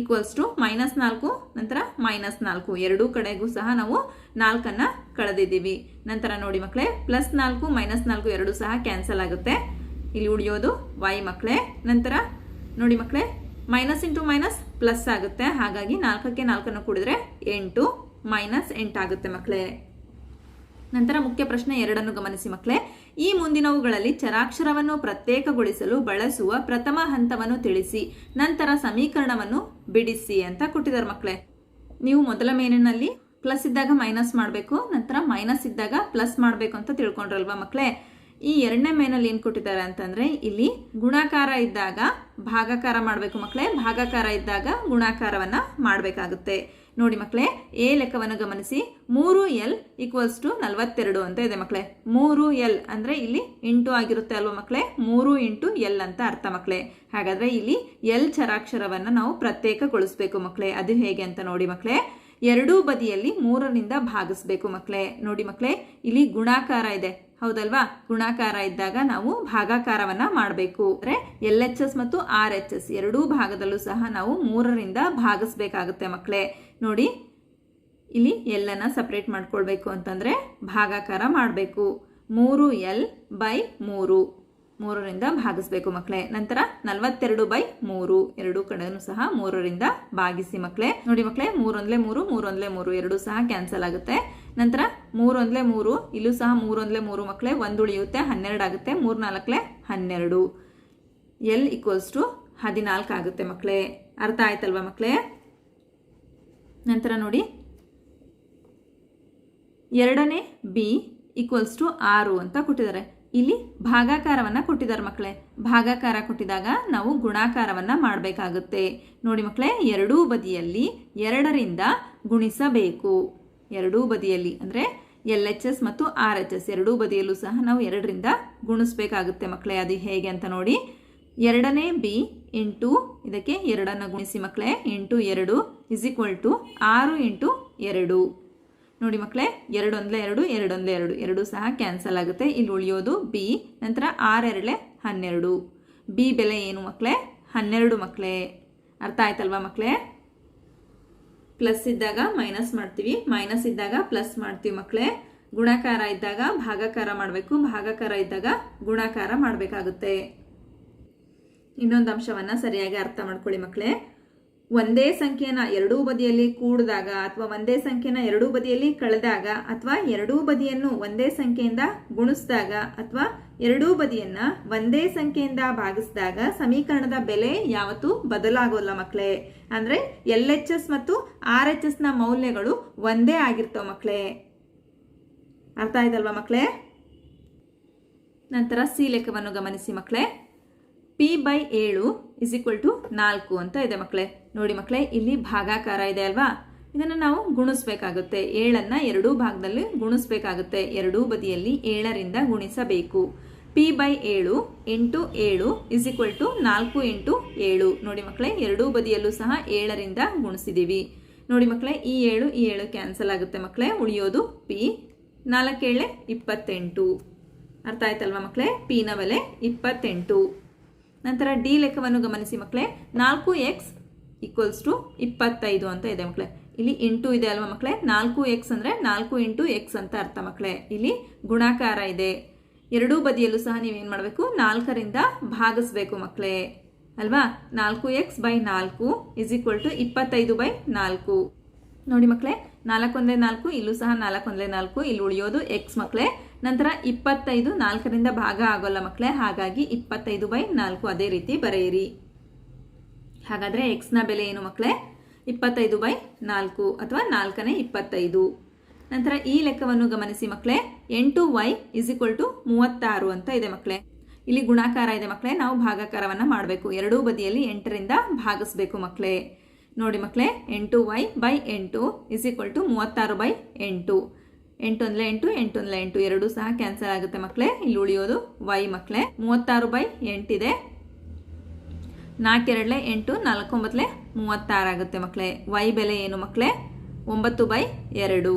ಈಕ್ವಲ್ಸ್ ಟು ಮೈನಸ್ ನಾಲ್ಕು, ನಂತರ ಮೈನಸ್ ನಾಲ್ಕು. ಎರಡೂ ಕಡೆಗೂ ಸಹ ನಾವು ನಾಲ್ಕನ್ನು ಕಳೆದಿದ್ದೀವಿ. ನಂತರ ನೋಡಿ ಮಕ್ಕಳೇ, ಪ್ಲಸ್ ನಾಲ್ಕು, ಮೈನಸ್ ನಾಲ್ಕು ಎರಡೂ ಸಹ ಕ್ಯಾನ್ಸಲ್ ಆಗುತ್ತೆ. ಇಲ್ಲಿ ಉಳಿಯೋದು ವೈ ಮಕ್ಕಳೇ. ನಂತರ ನೋಡಿ ಮಕ್ಕಳೇ ಮೈನಸ್ ಇಂಟು ಮೈನಸ್ ಪ್ಲಸ್ ಆಗುತ್ತೆ. ಹಾಗಾಗಿ ನಾಲ್ಕಕ್ಕೆ ನಾಲ್ಕನ್ನು ಕೂಡಿದ್ರೆ ಎಂಟು ಮೈನಸ್ ಎಂಟಾಗುತ್ತೆ ಮಕ್ಕಳೇ. ನಂತರ ಮುಖ್ಯ ಪ್ರಶ್ನೆ ಎರಡನ್ನು ಗಮನಿಸಿ ಮಕ್ಕಳೇ. ಈ ಮುಂದಿನವುಗಳಲ್ಲಿ ಚರಾಕ್ಷರವನ್ನು ಪ್ರತ್ಯೇಕಗೊಳಿಸಲು ಬಳಸುವ ಪ್ರಥಮ ಹಂತವನ್ನು ತಿಳಿಸಿ. ನಂತರ ಸಮೀಕರಣವನ್ನು ಬಿಡಿಸಿ ಅಂತ ಕೊಟ್ಟಿದ್ದಾರೆ ಮಕ್ಕಳೇ. ನೀವು ಮೊದಲ ಮೇಲಿನಲ್ಲಿ ಪ್ಲಸ್ ಇದ್ದಾಗ ಮೈನಸ್ ಮಾಡಬೇಕು, ನಂತರ ಮೈನಸ್ ಇದ್ದಾಗ ಪ್ಲಸ್ ಮಾಡಬೇಕು ಅಂತ ತಿಳ್ಕೊಂಡ್ರಲ್ವಾ ಮಕ್ಕಳೇ? ಈ ಎರಡನೇ ಮೇನಲ್ಲಿ ಏನು ಕೊಟ್ಟಿದ್ದಾರೆ ಅಂತಂದರೆ, ಇಲ್ಲಿ ಗುಣಾಕಾರ ಇದ್ದಾಗ ಭಾಗಾಕಾರ ಮಾಡಬೇಕು ಮಕ್ಕಳೇ ಭಾಗಾಕಾರ ಇದ್ದಾಗ ಗುಣಾಕಾರವನ್ನು ಮಾಡಬೇಕಾಗುತ್ತೆ. ನೋಡಿ ಮಕ್ಕಳೇ ಎ ಲೆಕ್ಕವನ್ನು ಗಮನಿಸಿ. ಮೂರು ಎಲ್ ಈಕ್ವಲ್ಸ್ ಟು ನಲವತ್ತೆರಡು ಅಂತ ಇದೆ ಮಕ್ಕಳೇ ಮೂರು ಎಲ್ ಅಂದರೆ ಇಲ್ಲಿ ಇಂಟು ಆಗಿರುತ್ತೆ ಅಲ್ವ ಮಕ್ಕಳೇ ಮೂರು ಇಂಟು ಎಲ್ ಅಂತ ಅರ್ಥ ಮಕ್ಕಳೇ ಹಾಗಾದರೆ ಇಲ್ಲಿ ಎಲ್ ಚರಾಕ್ಷರವನ್ನು ನಾವು ಪ್ರತ್ಯೇಕಗೊಳಿಸಬೇಕು ಮಕ್ಕಳೇ ಅದು ಹೇಗೆ ಅಂತ ನೋಡಿ ಮಕ್ಕಳೇ ಎರಡೂ ಬದಿಯಲ್ಲಿ ಮೂರರಿಂದ ಭಾಗಿಸ್ಬೇಕು ಮಕ್ಕಳೇ ನೋಡಿ ಮಕ್ಕಳೇ ಇಲ್ಲಿ ಗುಣಾಕಾರ ಇದೆ. ಹೌದಲ್ವಾ? ಗುಣಾಕಾರ ಇದ್ದಾಗ ನಾವು ಭಾಗಾಕಾರವನ್ನ ಮಾಡಬೇಕು. ಅಂದ್ರೆ ಎಲ್ ಎಚ್ ಎಸ್ ಮತ್ತು ಆರ್ ಎಚ್ ಎಸ್ ಎರಡೂ ಭಾಗದಲ್ಲೂ ಸಹ ನಾವು ಮೂರರಿಂದ ಭಾಗಿಸ್ಬೇಕಾಗುತ್ತೆ ಮಕ್ಕಳೇ ನೋಡಿ, ಇಲ್ಲಿ ಎಲ್ಲನ್ನ ಸಪ್ರೇಟ್ ಮಾಡ್ಕೊಳ್ಬೇಕು ಅಂತಂದ್ರೆ ಭಾಗಾಕಾರ ಮಾಡಬೇಕು. ಮೂರು ಎಲ್ ಬೈ ಮೂರು. ಮೂರರಿಂದ ಭಾಗಿಸ್ಬೇಕು ಮಕ್ಕಳೇ ನಂತರ ನಲವತ್ತೆರಡು ಬೈ ಮೂರು. ಎರಡು ಕಡೆನೂ ಸಹ ಮೂರರಿಂದ ಭಾಗಿಸಿ ಮಕ್ಕಳೇ ನೋಡಿ ಮಕ್ಕಳೇ ಮೂರೊಂದ್ಲೆ ಮೂರು ಮೂರೊಂದ್ಲೆ ಮೂರು, ಎರಡು ಸಹ ಕ್ಯಾನ್ಸಲ್ ಆಗುತ್ತೆ. ನಂತರ ಮೂರೊಂದ್ಲೆ ಮೂರು, ಇಲ್ಲೂ ಸಹ ಮೂರೊಂದ್ಲೆ ಮೂರು ಮಕ್ಕಳೇ ಒಂದು ಉಳಿಯುತ್ತೆ, ಹನ್ನೆರಡು ಆಗುತ್ತೆ ಮೂರು ನಾಲ್ಕಲೆ ಹನ್ನೆರಡು. ಎಲ್ ಈಕ್ವಲ್ಸ್ ಟು ಹದಿನಾಲ್ಕು ಆಗುತ್ತೆ ಮಕ್ಕಳೇ ಅರ್ಥ ಆಯ್ತಲ್ವಾ ಮಕ್ಕಳೇ ನಂತರ ನೋಡಿ. ಎರಡನೇ ಬಿ ಈಕ್ವಲ್ಸ್ ಟು ಆರು ಅಂತ ಕೊಟ್ಟಿದ್ದಾರೆ. ಇಲ್ಲಿ ಭಾಗಾಕಾರವನ್ನ ಕೊಟ್ಟಿದ್ದಾರೆ ಮಕ್ಕಳೇ ಭಾಗಾಕಾರ ಕೊಟ್ಟಿದಾಗ ನಾವು ಗುಣಾಕಾರವನ್ನ ಮಾಡಬೇಕಾಗುತ್ತೆ. ನೋಡಿ ಮಕ್ಕಳೇ ಎರಡೂ ಬದಿಯಲ್ಲಿ ಎರಡರಿಂದ ಗುಣಿಸಬೇಕು. ಎರಡೂ ಬದಿಯಲ್ಲಿ ಅಂದರೆ ಎಲ್ ಎಚ್ ಎಸ್ ಮತ್ತು ಆರ್ ಎಚ್ ಎಸ್. ಎರಡೂ ಬದಿಯಲ್ಲೂ ಸಹ ನಾವು ಎರಡರಿಂದ ಗುಣಿಸ್ಬೇಕಾಗುತ್ತೆ ಮಕ್ಕಳೇ, ಅದು ಹೇಗೆ ಅಂತ ನೋಡಿ. ಎರಡನೇ ಬಿ ಇಂಟು, ಇದಕ್ಕೆ ಎರಡನ್ನು ಗುಣಿಸಿ ಮಕ್ಕಳೇ, ಇಂಟು ಎರಡು ಇಸ್ ಈಕ್ವಲ್ ಟು ಆರು ಇಂಟು ಎರಡು. ನೋಡಿ ಮಕ್ಕಳೇ, ಎರಡೊಂದ್ಲೆ ಎರಡು ಎರಡೊಂದ್ಲೆ ಎರಡು ಎರಡು ಸಹ ಕ್ಯಾನ್ಸಲ್ ಆಗುತ್ತೆ. ಇಲ್ಲಿ ಉಳಿಯೋದು ಬಿ, ನಂತರ ಆರೆರಳೆ ಹನ್ನೆರಡು. ಬಿ ಬೆಲೆ ಏನು ಮಕ್ಕಳೇ? ಹನ್ನೆರಡು ಮಕ್ಕಳೇ. ಅರ್ಥ ಆಯ್ತಲ್ವಾ ಮಕ್ಕಳೇ? ಪ್ಲಸ್ ಇದ್ದಾಗ ಮೈನಸ್ ಮಾಡ್ತೀವಿ. ಮೈನಸ್ ಇದ್ದಾಗ ಪ್ಲಸ್ ಮಾಡ್ತೀವಿ ಮಕ್ಕಳೇ ಗುಣಾಕಾರ ಇದ್ದಾಗ ಭಾಗಾಕಾರ ಮಾಡಬೇಕು. ಭಾಗಾಕಾರ ಇದ್ದಾಗ ಗುಣಾಕಾರ ಮಾಡಬೇಕಾಗುತ್ತೆ. ಇನ್ನೊಂದು ಅಂಶವನ್ನು ಸರಿಯಾಗಿ ಅರ್ಥ ಮಾಡ್ಕೊಳ್ಳಿ ಮಕ್ಕಳೇ ಒಂದೇ ಸಂಖ್ಯೆನ ಎರಡೂ ಬದಿಯಲ್ಲಿ ಕೂಡಿದಾಗ ಅಥವಾ ಒಂದೇ ಸಂಖ್ಯೆನ ಎರಡೂ ಬದಿಯಲ್ಲಿ ಕಳೆದಾಗ ಅಥವಾ ಎರಡೂ ಬದಿಯನ್ನು ಒಂದೇ ಸಂಖ್ಯೆಯಿಂದ ಗುಣಿಸಿದಾಗ ಅಥವಾ ಎರಡೂ ಬದಿಯನ್ನ ಒಂದೇ ಸಂಖ್ಯೆಯಿಂದ ಭಾಗಿಸಿದಾಗ ಸಮೀಕರಣದ ಬೆಲೆ ಯಾವತ್ತೂ ಬದಲಾಗೋಲ್ಲ ಮಕ್ಕಳೇ ಅಂದ್ರೆ ಎಲ್ ಎಚ್ ಎಸ್ ಮತ್ತು ಆರ್ ಎಚ್ ಎಸ್ನ ಮೌಲ್ಯಗಳು ಒಂದೇ ಆಗಿರ್ತಾವ ಮಕ್ಕಳೇ ಅರ್ಥ ಆಯ್ತಲ್ವಾ ಮಕ್ಕಳೇ ನಂತರ ಸಿ ಲೆಕ್ಕವನ್ನು ಗಮನಿಸಿ ಮಕ್ಕಳೇ ಪಿ ಬೈ ಏಳು ಇಸ್ ಈಕ್ವಲ್ ಟು ನಾಲ್ಕು ಅಂತ ಇದೆ ಮಕ್ಕಳೇ. ನೋಡಿ ಮಕ್ಕಳೇ, ಇಲ್ಲಿ ಭಾಗಾಕಾರ ಇದೆ ಅಲ್ವಾ? ಇದನ್ನು ನಾವು ಗುಣಿಸ್ಬೇಕಾಗುತ್ತೆ. ಏಳನ್ನು ಎರಡೂ ಭಾಗದಲ್ಲಿ ಗುಣಿಸ್ಬೇಕಾಗುತ್ತೆ. ಎರಡೂ ಬದಿಯಲ್ಲಿ ಏಳರಿಂದ ಗುಣಿಸಬೇಕು. ಪಿ ಬೈ ಏಳು ಎಂಟು ಏಳು ಇಸ್ ಈಕ್ವಲ್ ಟು ನಾಲ್ಕು ಎಂಟು ಏಳು. ನೋಡಿ ಮಕ್ಕಳೇ, ಎರಡೂ ಬದಿಯಲ್ಲೂ ಸಹ ಏಳರಿಂದ ಗುಣಿಸಿದ್ದೀವಿ ನೋಡಿ ಮಕ್ಕಳೇ, ಈ ಏಳು ಈ ಏಳು ಕ್ಯಾನ್ಸಲ್ ಆಗುತ್ತೆ ಮಕ್ಕಳೇ. ಉಳಿಯೋದು ಪಿ ನಾಲ್ಕೇಳೆ ಇಪ್ಪತ್ತೆಂಟು. ಅರ್ಥ ಆಯ್ತಲ್ವಾ ಮಕ್ಕಳೇ? ಪಿನ ಬೆಲೆ ಇಪ್ಪತ್ತೆಂಟು. ನಂತರ ಡಿ ಲೆಕ್ಕವನ್ನು ಗಮನಿಸಿ ಮಕ್ಕಳೇ. ನಾಲ್ಕು ಎಕ್ಸ್ ಈಕ್ವಲ್ಸ್ ಟು ಇಪ್ಪತ್ತೈದು ಅಂತ ಇದೆ ಮಕ್ಕಳೇ. ಇಲ್ಲಿ ಇಂಟು ಇದೆ ಅಲ್ವಾ ಮಕ್ಕಳೇ? ನಾಲ್ಕು ಎಕ್ಸ್ ಅಂದರೆ ನಾಲ್ಕು ಇಂಟು ಎಕ್ಸ್ ಅಂತ ಅರ್ಥ ಮಕ್ಕಳೇ. ಇಲ್ಲಿ ಗುಣಾಕಾರ ಇದೆ. ಎರಡೂ ಬದಿಯಲ್ಲೂ ಸಹ ನೀವೇನು ಮಾಡಬೇಕು? ನಾಲ್ಕರಿಂದ ಭಾಗಿಸ್ಬೇಕು ಮಕ್ಕಳೇ. ಅಲ್ವಾ? ನಾಲ್ಕು ಎಕ್ಸ್ ಬೈ ನಾಲ್ಕು ಇಸ್ ಈಕ್ವಲ್ ಟು ಇಪ್ಪತ್ತೈದು ಬೈ ನಾಲ್ಕು. ನೋಡಿ ಮಕ್ಕಳೇ ನಾಲ್ಕೊಂದೇ ನಾಲ್ಕು, ಇಲ್ಲೂ ಸಹ ನಾಲ್ಕೊಂದೇ ನಾಲ್ಕು, ಇಲ್ಲಿ ಉಳಿಯೋದು ಎಕ್ಸ್ ಮಕ್ಕಳೇ ನಂತರ ಇಪ್ಪತ್ತೈದು ನಾಲ್ಕರಿಂದ ಭಾಗ ಆಗೋಲ್ಲ ಮಕ್ಕಳೇ ಹಾಗಾಗಿ ಇಪ್ಪತ್ತೈದು ಬೈ ನಾಲ್ಕು ಅದೇ ರೀತಿ ಬರೆಯಿರಿ. ಹಾಗಾದರೆ ಎಕ್ಸ್ನ ಬೆಲೆ ಏನು ಮಕ್ಕಳೇ ಇಪ್ಪತ್ತೈದು ಬೈ ನಾಲ್ಕು ಅಥವಾ ನಾಲ್ಕನೇ ಇಪ್ಪತ್ತೈದು. ನಂತರ ಈ ಲೆಕ್ಕವನ್ನು ಗಮನಿಸಿ ಮಕ್ಕಳೇ ಎಂಟು ವೈ ಇಸ್ ಈಕ್ವಲ್ ಟು ಮೂವತ್ತಾರು ಅಂತ ಇದೆ ಮಕ್ಕಳೇ ಇಲ್ಲಿ ಗುಣಾಕಾರ ಇದೆ ಮಕ್ಕಳೇ ನಾವು ಭಾಗಾಕಾರವನ್ನು ಮಾಡಬೇಕು. ಎರಡೂ ಬದಿಯಲ್ಲಿ ಎಂಟರಿಂದ ಭಾಗಿಸ್ಬೇಕು ಮಕ್ಕಳೇ ನೋಡಿ ಮಕ್ಕಳೇ ಎಂಟು ವೈ ಬೈ ಎಂಟು ಇಸ್ ಈಕ್ವಲ್ ಟು ಮೂವತ್ತಾರು ಬೈ ಎಂಟು. ಎಂಟು ಅಂದ್ಲೆ ಎಂಟು ಎಂಟು ಅಂದ್ಲೆ ಎಂಟು. ಎರಡು ಸಹ ಕ್ಯಾನ್ಸಲ್ ಆಗುತ್ತೆ ಮಕ್ಕಳೇ ಇಲ್ಲಿ ಉಳಿಯೋದು ವೈ ಮಕ್ಕಳೇ ಮೂವತ್ತಾರು ಬೈ ಎಂಟಿದೆ. ನಾಲ್ಕೆರಡಲೆ ಎಂಟು ನಾಲ್ಕೊಂಬತ್ತಲೆ ಮೂವತ್ತಾರು ಆಗುತ್ತೆ ಮಕ್ಕಳೇ ವೈ ಬೆಲೆ ಏನು ಮಕ್ಕಳೇ ಒಂಬತ್ತು ಬೈ ಎರಡು.